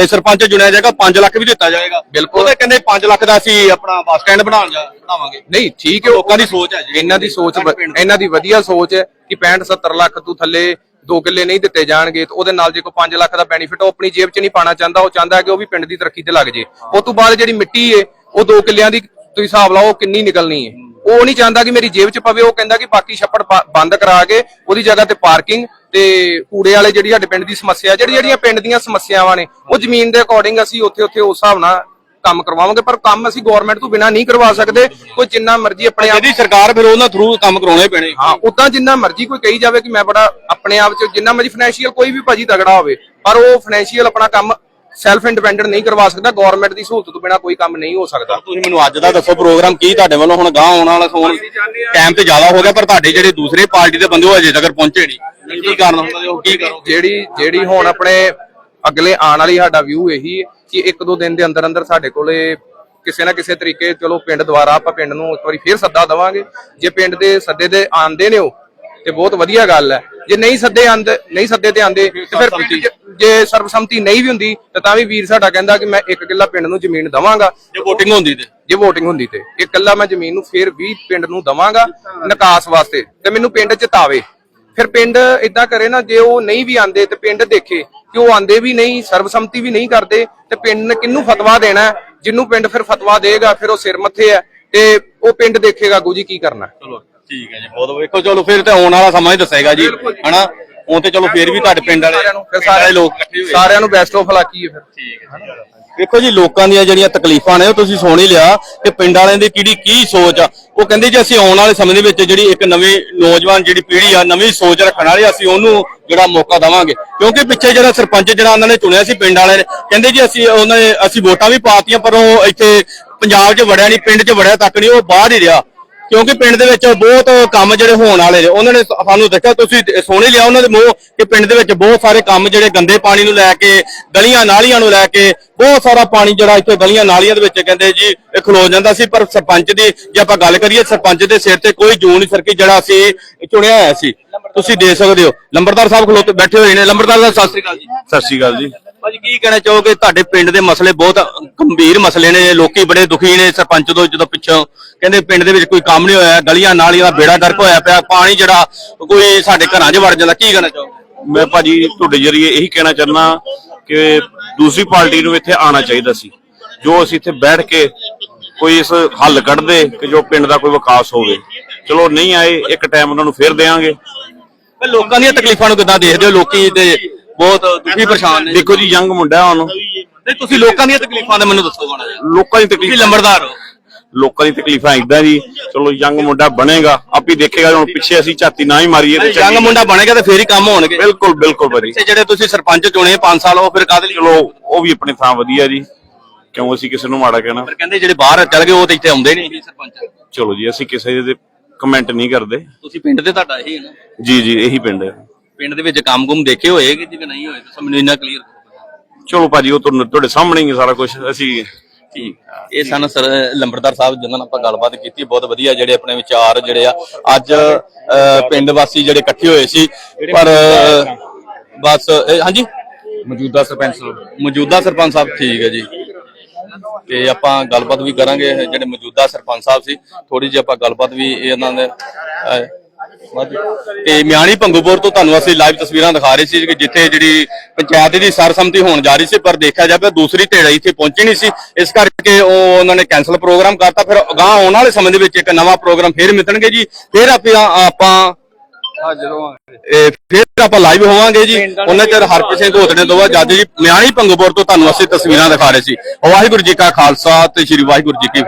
ਸਰਪੰਚ ਚੁਣਿਆ ਜਾਏਗਾ 5 ਲੱਖ ਵੀ ਦਿੱਤਾ ਜਾਏਗਾ। ਬਿਲਕੁਲ। ਉਹਦੇ ਕਹਿੰਦੇ 5 ਲੱਖ ਦਾ ਅਸੀਂ ਆਪਣਾ ਬੱਸ ਸਟੈਂਡ ਬਣਾਉਣ ਜਾ ਬਣਾਵਾਂਗੇ ਨਹੀਂ ਠੀਕ ਹੈ ਲੋਕਾਂ ਦੀ ਸੋਚ ਹੈ ਜੀ। ਇਹਨਾਂ ਦੀ ਸੋਚ ਇਹਨਾਂ ਦੀ ਵਧੀਆ ਸੋਚ ਹੈ ਕਿ 65 70 ਲੱਖ ਤੋਂ ਥੱਲੇ 2 ਕਿੱਲੇ ਨਹੀਂ ਦਿੱਤੇ ਜਾਣਗੇ ਤੇ ਉਹਦੇ ਨਾਲ ਜੇ ਕੋਈ 5 ਲੱਖ ਦਾ ਬੈਨੀਫਿਟ ਉਹ ਆਪਣੀ ਜੇਬ 'ਚ ਨਹੀਂ ਪਾਣਾ ਚਾਹੁੰਦਾ ਉਹ ਚਾਹੁੰਦਾ ਕਿ ਉਹ ਵੀ ਪਿੰਡ ਦੀ ਤਰੱਕੀ ਤੇ ਲੱਗ ਜੇ। ਉਸ ਤੋਂ ਬਾਅਦ ਜਿਹੜੀ ਮਿੱਟੀ ਏ ਉਹ 2 ਕਿੱਲਿਆਂ ਦੀ ਤੁਸੀਂ ਹਿਸਾਬ ਲਾਓ ਕਿੰਨੀ ਨਿਕਲਣੀ ਏ। ਉਹ ਨਹੀਂ ਚਾਹੁੰਦਾ ਕਿ ਮੇਰੀ ਜੇਬ 'ਚ ਪਵੇ ਉਹ ਕਹਿੰਦਾ ਕਿ ਬਾਕੀ ਛੱਪੜ ਬੰਦ ਕਰਾ ਕੇ ਉਹਦੀ ਜਗ੍ਹਾ ਤੇ ਪਾਰਕਿੰਗ ਤੇ ਕੂੜੇ ਵਾਲੇ ਜਿਹੜੀ ਸਾਡੇ ਪਿੰਡ ਦੀ ਸਮੱਸਿਆ ਜਿਹੜੀ ਜਿਹੜੀਆਂ ਪਿੰਡ ਦੀਆਂ ਸਮੱਸਿਆਵਾਂ ਨੇ ਉਹ ਜ਼ਮੀਨ ਦੇ ਅਕੋਰਡਿੰਗ ਅਸੀਂ ਉੱਥੇ ਉੱਥੇ ਉਸ ਹਿਸਾਬ ਨਾਲ ਕੰਮ ਕਰਵਾਵਾਂਗੇ ਪਰ ਕੰਮ ਅਸੀਂ ਗਵਰਨਮੈਂਟ ਤੋਂ ਬਿਨਾ ਨਹੀਂ ਕਰਵਾ ਸਕਦੇ। ਕੋਈ ਜਿੰਨਾ ਮਰਜ਼ੀ ਆਪਣੇ ਆਪ ਇਹਦੀ ਸਰਕਾਰ ਫਿਰ ਉਹਨਾਂ ਥਰੂ ਕੰਮ ਕਰਾਉਣੇ ਪੈਣੇ। ਹਾਂ ਉਦਾਂ ਜਿੰਨਾ ਮਰਜ਼ੀ ਕੋਈ ਕਹੀ ਜਾਵੇ ਕਿ ਮੈਂ ਬੜਾ ਆਪਣੇ ਆਪ ਚ ਜਿੰਨਾ ਮਰਜ਼ੀ ਫਾਈਨੈਂਸ਼ੀਅਲ ਕੋਈ ਵੀ ਭਾਜੀ ਤਗੜਾ ਹੋਵੇ ਪਰ ਉਹ ਫਾਈਨੈਂਸ਼ੀਅਲ ਆਪਣਾ ਕੰਮ ਸੈਲਫ ਇੰਡੀਪੈਂਡੈਂਟ ਨਹੀਂ ਕਰਵਾ ਸਕਦਾ ਗਵਰਨਮੈਂਟ ਦੀ ਸਹੂਲਤ ਤੋਂ ਬਿਨਾ ਕੋਈ ਕੰਮ ਨਹੀਂ ਹੋ ਸਕਦਾ। ਤੁਸੀਂ ਮੈਨੂੰ ਅੱਜ ਦਾ ਦੱਸੋ ਪ੍ਰੋਗਰਾਮ ਕੀ ਤੁਹਾਡੇ ਵੱਲੋਂ ਹੁਣ ਗਾਂ ਆਉਣ ਵਾਲਾ ਹੁਣ ਟਾਈਮ ਤੇ ਜ਼ਿਆਦਾ ਹੋ ਗਿਆ ਪਰ ਤੁਹਾਡੇ ਜਿਹੜੇ ਦੂਸਰੇ ਪਾਰਟੀ ਦੇ ਬੰਦੇ ਉਹ ਅਜੇ ਤੱਕ ਪਹੁੰਚੇ ਨਹੀਂ। ਕੀ ਕਾਰਨ ਹੁੰਦਾ ਜੀ ਉਹ ਕੀ ਕਰੋ ਜਿਹੜੀ ਜਿਹੜੀ ਹੁਣ ਆਪਣੇ ਅਗਲੇ ਆਉਣ ਵਾਲੀ ਸਾਡਾ ਵਿਊ ਇਹੀ ਹੈ ਕਿ ਇੱਕ ਦੋ ਦਿਨ ਦੇ ਅੰਦਰ ਅੰਦਰ ਸਾਡੇ ਕੋਲੇ ਕਿਸੇ ਨਾ ਕਿਸੇ ਤਰੀਕੇ ਚਲੋ ਪਿੰਡ ਦੁਆਰਾ ਆਪਾਂ ਪਿੰਡ ਨੂੰ ਇੱਕ ਵਾਰੀ ਫੇਰ ਸੱਦਾ ਦਵਾਂਗੇ। ਜੇ ਪਿੰਡ ਦੇ ਸੱਦੇ ਦੇ ਆਂਦੇ ਨੇ ਉਹ ਤੇ ਬਹੁਤ ਵਧੀਆ ਗੱਲ ਹੈ। ਜੇ ਨਹੀਂ ਸੱਦੇ ਆਂਦੇ ਨਹੀਂ ਸੱਦੇ ਤੇ ਆਂਦੇ ਤੇ ਫਿਰ ਪਿੰਡ 'ਚ ਜੇ ਸਰਬਸੰਮਤੀ ਨਹੀਂ ਵੀ ਹੁੰਦੀ ਤਾਂ ਤਾਂ ਵੀ ਵੀਰ ਸਾਡਾ ਕਹਿੰਦਾ ਕਿ ਮੈਂ ਇੱਕ ਕਿੱਲਾ ਪਿੰਡ ਨੂੰ ਜ਼ਮੀਨ ਦਵਾਂਗਾ। ਜੇ VOTING ਹੁੰਦੀ ਤੇ। ਜੇ VOTING ਹੁੰਦੀ ਤੇ। ਇਹ ਕੱਲਾ ਮੈਂ ਜ਼ਮੀਨ ਨੂੰ ਫੇਰ ਵੀ ਪਿੰਡ ਨੂੰ ਦਵਾਂਗਾ ਨਿਕਾਸ ਵਾਸਤੇ ਤੇ ਮੈਨੂੰ ਪਿੰਡ ਜਿਤਾਵੇ ਫਿਰ ਪਿੰਡ ਇਦਾਂ ਕਰੇ ਨਾ ਜੇ ਉਹ ਨਹੀਂ ਵੀ ਆਂਦੇ ਤੇ ਪਿੰਡ ਦੇਖੇ ਕਿ ਉਹ ਆਂਦੇ ਵੀ ਨਹੀਂ ਸਰਬਸੰਮਤੀ ਵੀ ਨਹੀਂ ਕਰਦੇ ਤੇ ਪਿੰਡ ਨੇ ਕਿਹਨੂੰ ਫਤਵਾ ਦੇਣਾ ਹੈ? ਜਿਹਨੂੰ ਪਿੰਡ ਫਿਰ ਫਤਵਾ ਦੇਗਾ ਫਿਰ ਉਹ ਸਿਰ ਮੱਥੇ ਹੈ ਤੇ ਉਹ ਪਿੰਡ ਦੇਖੇਗਾ ਗੂ ਜੀ ਕੀ ਕਰਨਾ ਹੈ। ਚਲੋ ਠੀਕ ਹੈ ਜੀ ਬਹੁਤ ਵੇਖੋ ਚਲੋ ਫਿਰ ਤੇ ਆਉਣ ਵਾਲਾ ਸਮਾਂ ਹੀ ਦੱਸੇਗਾ ਜੀ ਹਨਾ? ਉਹ ਤੇ ਚਲੋ ਫਿਰ ਵੀ ਤੁਹਾਡੇ ਪਿੰਡ ਵਾਲੇ ਸਾਰਿਆਂ ਨੂੰ ਫਿਰ ਪਿੰਡ ਵਾਲੇ ਸਾਰੇ ਲੋਕ ਇਕੱਠੇ ਹੋਏ ਸਾਰਿਆਂ ਨੂੰ ਬੈਸਟ ਆਫ ਲੱਕ ਹੀ ਹੈ ਫਿਰ। ਵੇਖੋ ਜੀ, ਲੋਕਾਂ ਦੀਆਂ ਜਿਹੜੀਆਂ ਤਕਲੀਫਾਂ ਨੇ, ਉਹ ਤੁਸੀਂ ਸੁਣ ਹੀ ਲਿਆ ਕਿ ਪਿੰਡ ਵਾਲਿਆਂ ਦੀ ਕਿਹੜੀ ਕੀ ਸੋਚ ਆ। ਉਹ ਕਹਿੰਦੇ ਜੀ, ਅਸੀਂ ਆਉਣ ਵਾਲੇ ਸਮੇਂ ਦੇ ਵਿੱਚ ਜਿਹੜੀ ਇੱਕ ਨਵੀਂ ਨੌਜਵਾਨ ਜਿਹੜੀ ਪੀੜ੍ਹੀ ਆ, ਨਵੀਂ ਸੋਚ ਰੱਖਣ ਵਾਲੀ ਅਸੀਂ ਉਹਨੂੰ ਜਿਹੜਾ ਮੌਕਾ ਦੇਵਾਂਗੇ। ਕਿਉਂਕਿ ਪਿੱਛੇ ਜਿਹੜਾ ਸਰਪੰਚ ਜਿਹੜਾ ਉਹਨਾਂ ਨੇ ਚੁਣਿਆ ਸੀ ਪਿੰਡ ਵਾਲਿਆਂ ਨੇ, ਕਹਿੰਦੇ ਜੀ, ਅਸੀਂ ਉਹਨਾਂ ਨੇ ਅਸੀਂ ਵੋਟਾਂ ਵੀ ਪਾਤੀਆਂ, ਪਰ ਉਹ ਇੱਥੇ ਪੰਜਾਬ 'ਚ ਵੜਿਆ ਨਹੀਂ, ਪਿੰਡ 'ਚ ਵੜਿਆ ਤੱਕ ਨਹੀਂ, ਉਹ ਬਾਹਰ ਹੀ ਰਿਹਾ। ਕਿਉਂਕਿ ਪਿੰਡ ਦੇ ਵਿੱਚ ਬਹੁਤ ਕੰਮ ਜਿਹੜੇ ਹੋਣ ਵਾਲੇ ਨੇ, ਉਹਨਾਂ ਨੇ ਸਾਨੂੰ ਦੱਸਿਆ ਤੁਸੀਂ ਸੋਹਣੇ ਲਿਆ ਉਹਨਾਂ ਦੇ ਮੂੰਹ ਕਿ ਪਿੰਡ ਦੇ ਵਿੱਚ ਬਹੁਤ ਸਾਰੇ ਕੰਮ ਜਿਹੜੇ ਗੰਦੇ ਪਾਣੀ ਨੂੰ ਲੈ ਕੇ, ਗਲੀਆਂ ਨਾਲੀਆਂ ਨੂੰ ਲੈ ਕੇ, ਬਹੁਤ ਸਾਰਾ ਪਾਣੀ ਜਿਹੜਾ ਇੱਥੇ ਗਲੀਆਂ ਨਾਲੀਆਂ ਦੇ ਵਿੱਚ ਕਹਿੰਦੇ ਜੀ, ਇਹ ਖਲੋ ਜਾਂਦਾ ਸੀ। ਪਰ ਸਰਪੰਚ ਦੀ, ਜੇ ਆਪਾਂ ਗੱਲ ਕਰੀਏ, ਸਰਪੰਚ ਦੇ ਸਿਰ ਤੇ ਕੋਈ ਜੂਨ ਸਰਕੀ ਜਿਹੜਾ ਅਸੀਂ ਚੁਣਿਆ ਹੋਇਆ ਸੀ। ਤੁਸੀਂ ਦੇ ਸਕਦੇ ਹੋ, ਲੰਬਰਦਾਰ ਸਾਹਿਬ ਖਲੋਤੇ, ਬੈਠੇ ਹੋਏ ਨੇ। ਲੰਬਰਦਾਰ ਸਾਹਿਬ, ਸਤਿ ਸ੍ਰੀ ਅਕਾਲ ਜੀ। ਸਤਿ ਸ਼੍ਰੀ ਅਕਾਲ ਜੀ। ਭਾਜੀ ਕੀ ਕਹਿਣਾ ਚਾਹੋਗੇ? ਤੁਹਾਡੇ ਪਿੰਡ ਦੇ ਮਸਲੇ ਬਹੁਤ ਗੰਭੀਰ ਮਸਲੇ ਨੇ। ਲੋਕੀ ਬੜੇ ਦੁਖੀ ਨੇ ਸਰਪੰਚ ਤੋਂ ਜਦੋਂ ਪਿੱਛੋਂ। ਕਹਿੰਦੇ ਪਿੰਡ ਦੇ ਵਿੱਚ ਕੋਈ ਕੰਮ ਨਹੀਂ ਹੋਇਆ। ਗਲੀਆਂ ਨਾਲੀਆਂ ਦਾ ਬੇੜਾ ਗਰਕ ਹੋਇਆ ਪਿਆ। ਪਾਣੀ ਜਿਹੜਾ ਕੋਈ ਸਾਡੇ ਘਰਾਂ 'ਚ ਵੜ ਜਾਂਦਾ। ਕੀ ਕਹਿਣਾ ਚਾਹੋਗੇ? ਮੈਂ ਭਾਜੀ ਤੁਹਾਡੇ ਜਰੀਏ ਇਹੀ ਕਹਿਣਾ ਚਾਹੁੰਦਾ ਕਿ ਦੂਸਰੀ ਪਾਰਟੀ ਨੂੰ ਇੱਥੇ ਆਉਣਾ ਚਾਹੀਦਾ ਸੀ। ਜੋ ਅਸੀਂ ਇੱਥੇ ਬੈਠ ਕੇ ਕੋਈ ਇਸ ਹੱਲ ਕੱਢਦੇ ਕਿ ਜੋ ਪਿੰਡ ਦਾ ਕੋਈ ਵਿਕਾਸ ਹੋਵੇ। ਚਲੋ ਨਹੀਂ ਆਏ ਇੱਕ ਟਾਈਮ ਉਹਨਾਂ ਨੂੰ ਫੇਰ ਦੇਵਾਂਗੇ। ਲੋਕਾਂ ਦੀਆਂ ਤਕਲੀਫਾਂ ਨੂੰ ਕਿੱਦਾਂ ਦੇਖਦੇ ਹੋ? ਲੋਕੀ ਤੇ ਬਹੁਤ ਦੁਖੀ ਪਰੇਸ਼ਾਨ ਨੇ। ਦੇਖੋ ਜੀ ਯੰਗ ਮੁੰਡਾ ਹੁਣ ਤੇ ਤੁਸੀਂ ਲੋਕਾਂ ਦੀਆਂ ਤਕਲੀਫਾਂ ਦਾ ਮੈਨੂੰ ਦੱਸੋ ਮਾੜਾ ਜਿਹਾ। ਲੋਕਾਂ ਦੀ ਤੁਸੀਂ ਤਕਲੀਫ ਲੰਬਰਦਾਰ ਹੋ। ਲੋਕਾਂ ਦੀ ਤਕਲੀਫਾਂ ਇਦਾਂ ਜੀ। ਚਲੋ ਯੰਗ ਮੁੰਡਾ ਬਣੇਗਾ। ਆਪੀ ਦੇਖੇਗਾ ਹੁਣ ਪਿੱਛੇ ਅਸੀਂ ਝਾਤੀ ਨਾ ਹੀ ਮਾਰੀਏ ਤੇ ਜੰਗ ਮੁੰਡਾ ਬਣੇਗਾ ਤੇ ਫੇਰ ਹੀ ਕੰਮ ਹੋਣਗੇ। ਬਿਲਕੁਲ ਬਿਲਕੁਲ ਭਾਜੀ। ਤੇ ਜਿਹੜੇ ਤੁਸੀਂ ਸਰਪੰਚ ਚੁਣੇ 5 ਸਾਲ ਉਹ ਫਿਰ ਕਾਹਦੇ ਲਈ ਚਲੋ ਉਹ ਵੀ ਆਪਣੇ ਥਾਂ ਵਧੀਆ ਜੀ। ਕਿਉਂ ਅਸੀਂ ਕਿਸੇ ਨੂੰ ਮਾੜਾ ਕਹਿਣਾ? ਫਿਰ ਕਹਿੰਦੇ ਜਿਹੜੇ ਬਾਹਰ ਚੱਲ ਗਏ ਉਹ ਤੇ ਇੱਥੇ ਆਉਂਦੇ ਨਹੀਂ ਸਰਪੰਚ। ਚਲੋ ਜੀ ਅਸੀਂ ਕਿਸੇ ਦੇ ਕਮੈਂਟ ਨਹੀਂ ਕਰਦੇ। ਤੁਸੀਂ ਪਿੰਡ ਦੇ ਤੁਹਾਡਾ ਇਹ ਹੈ ਨਾ। ਜੀ ਜੀ ਇਹੀ ਪਿੰਡ ਹੈ। ਪਿੰਡ ਦੇ ਵਿੱਚ ਕੰਮ-ਕੁਮ ਦੇਖੇ ਹੋਏ ਕਿ ਜਿਵੇਂ ਨਹੀਂ ਹੋਏ? ਤਾਂ ਮੈਨੂੰ ਇੰਨਾ ਕਲੀਅਰ ਚਲੋ ਭਾਜੀ ਉਹ ਤੁਹਾਨੂੰ ਤੁਹਾਡੇ ਸਾਹਮਣੇ ਹੀ ਹੈ ਸਾਰਾ ਕੁਝ ਅਸੀਂ ਠੀਕ ਇਹ ਸਨ ਸਰ ਲੰਬੜਦਾਰ ਸਾਹਿਬ ਜਿਨ੍ਹਾਂ ਨਾਲ ਆਪਾਂ ਗੱਲਬਾਤ ਕੀਤੀ। ਬਹੁਤ ਵਧੀਆ ਜਿਹੜੇ ਆਪਣੇ ਵਿਚਾਰ ਜਿਹੜੇ ਆ। ਅੱਜ ਅਹ, ਪਿੰਡ ਵਾਸੀ ਜਿਹੜੇ ਇਕੱਠੇ ਹੋਏ ਸੀ ਪਰ ਅਹ, ਬਸ ਇਹ- ਹਾਂਜੀ? ਮੌਜੂਦਾ ਸਰਪੰਚ ਸਾਹਿਬ। ਮੌਜੂਦਾ ਸਰਪੰਚ ਸਾਹਿਬ ਠੀਕ ਹੈ ਜੀ। ਤੇ ਆਪਾਂ ਗੱਲਬਾਤ ਵੀ ਕਰਾਂਗੇ। ਇਹ ਜਿਹੜੇ ਮੌਜੂਦਾ ਸਰਪੰਚ ਸਾਹਿਬ ਸੀ ਥੋੜੀ ਜਿਹੀ ਆਪਾਂ ਗੱਲਬਾਤ ਵੀ ਇਹਨਾਂ ਦੇ ਅਹ, ਤੇ ਮਿਆਣੀ ਭੰਗੂਪੁਰ ਤੋਂ ਤੁਹਾਨੂੰ ਅਸੀਂ ਲਾਈਵ ਤਸਵੀਰਾਂ ਦਿਖਾ ਰਹੇ ਸੀ ਕਿ ਜਿੱਥੇ ਜਿਹੜੀ ਪੰਚਾਇਤ ਦੀ ਸਰਸਮਤੀ ਹੋਣ ਜਾ ਰਹੀ ਸੀ, ਪਰ ਦੇਖਿਆ ਜਾਵੇ ਦੂਸਰੀ ਢੇੜਾ ਇੱਥੇ ਪਹੁੰਚੀ ਨਹੀਂ ਸੀ। ਇਸ ਕਰਕੇ ਉਹ ਉਹਨਾਂ ਨੇ ਕੈਨਸਲ ਪ੍ਰੋਗਰਾਮ ਕਰਤਾ। ਫਿਰ ਅਗਾਂਹ ਆਉਣ ਵਾਲੇ ਸਮੇਂ ਦੇ ਵਿੱਚ ਇੱਕ ਨਵਾਂ ਪ੍ਰੋਗਰਾਮ ਫੇਰ ਮਿਲਣਗੇ ਜੀ। ਫਿਰ ਆਪਾਂ ਆਪਾਂ ਫਿਰ ਆਪਾਂ ਲਾਈਵ ਹੋਵਾਂਗੇ ਜੀ। ਉਹਨਾਂ ਚਿਰ ਹਰਪ੍ਰੀਤ ਸਿੰਘ ਘੋਤ ਨੇ ਦੋਵਾ ਜੱਜ ਜੀ, ਮਿਆਣੀ ਭੰਗੂਪੁਰ ਤੋਂ ਤੁਹਾਨੂੰ ਅਸੀਂ ਤਸਵੀਰਾਂ ਦਿਖਾ ਰਹੇ ਸੀ। ਵਾਹਿਗੁਰੂ ਜੀ ਕਾ ਖਾਲਸਾ ਤੇ ਸ੍ਰੀ ਵਾਹਿਗੁਰੂ ਜੀ ਕੀ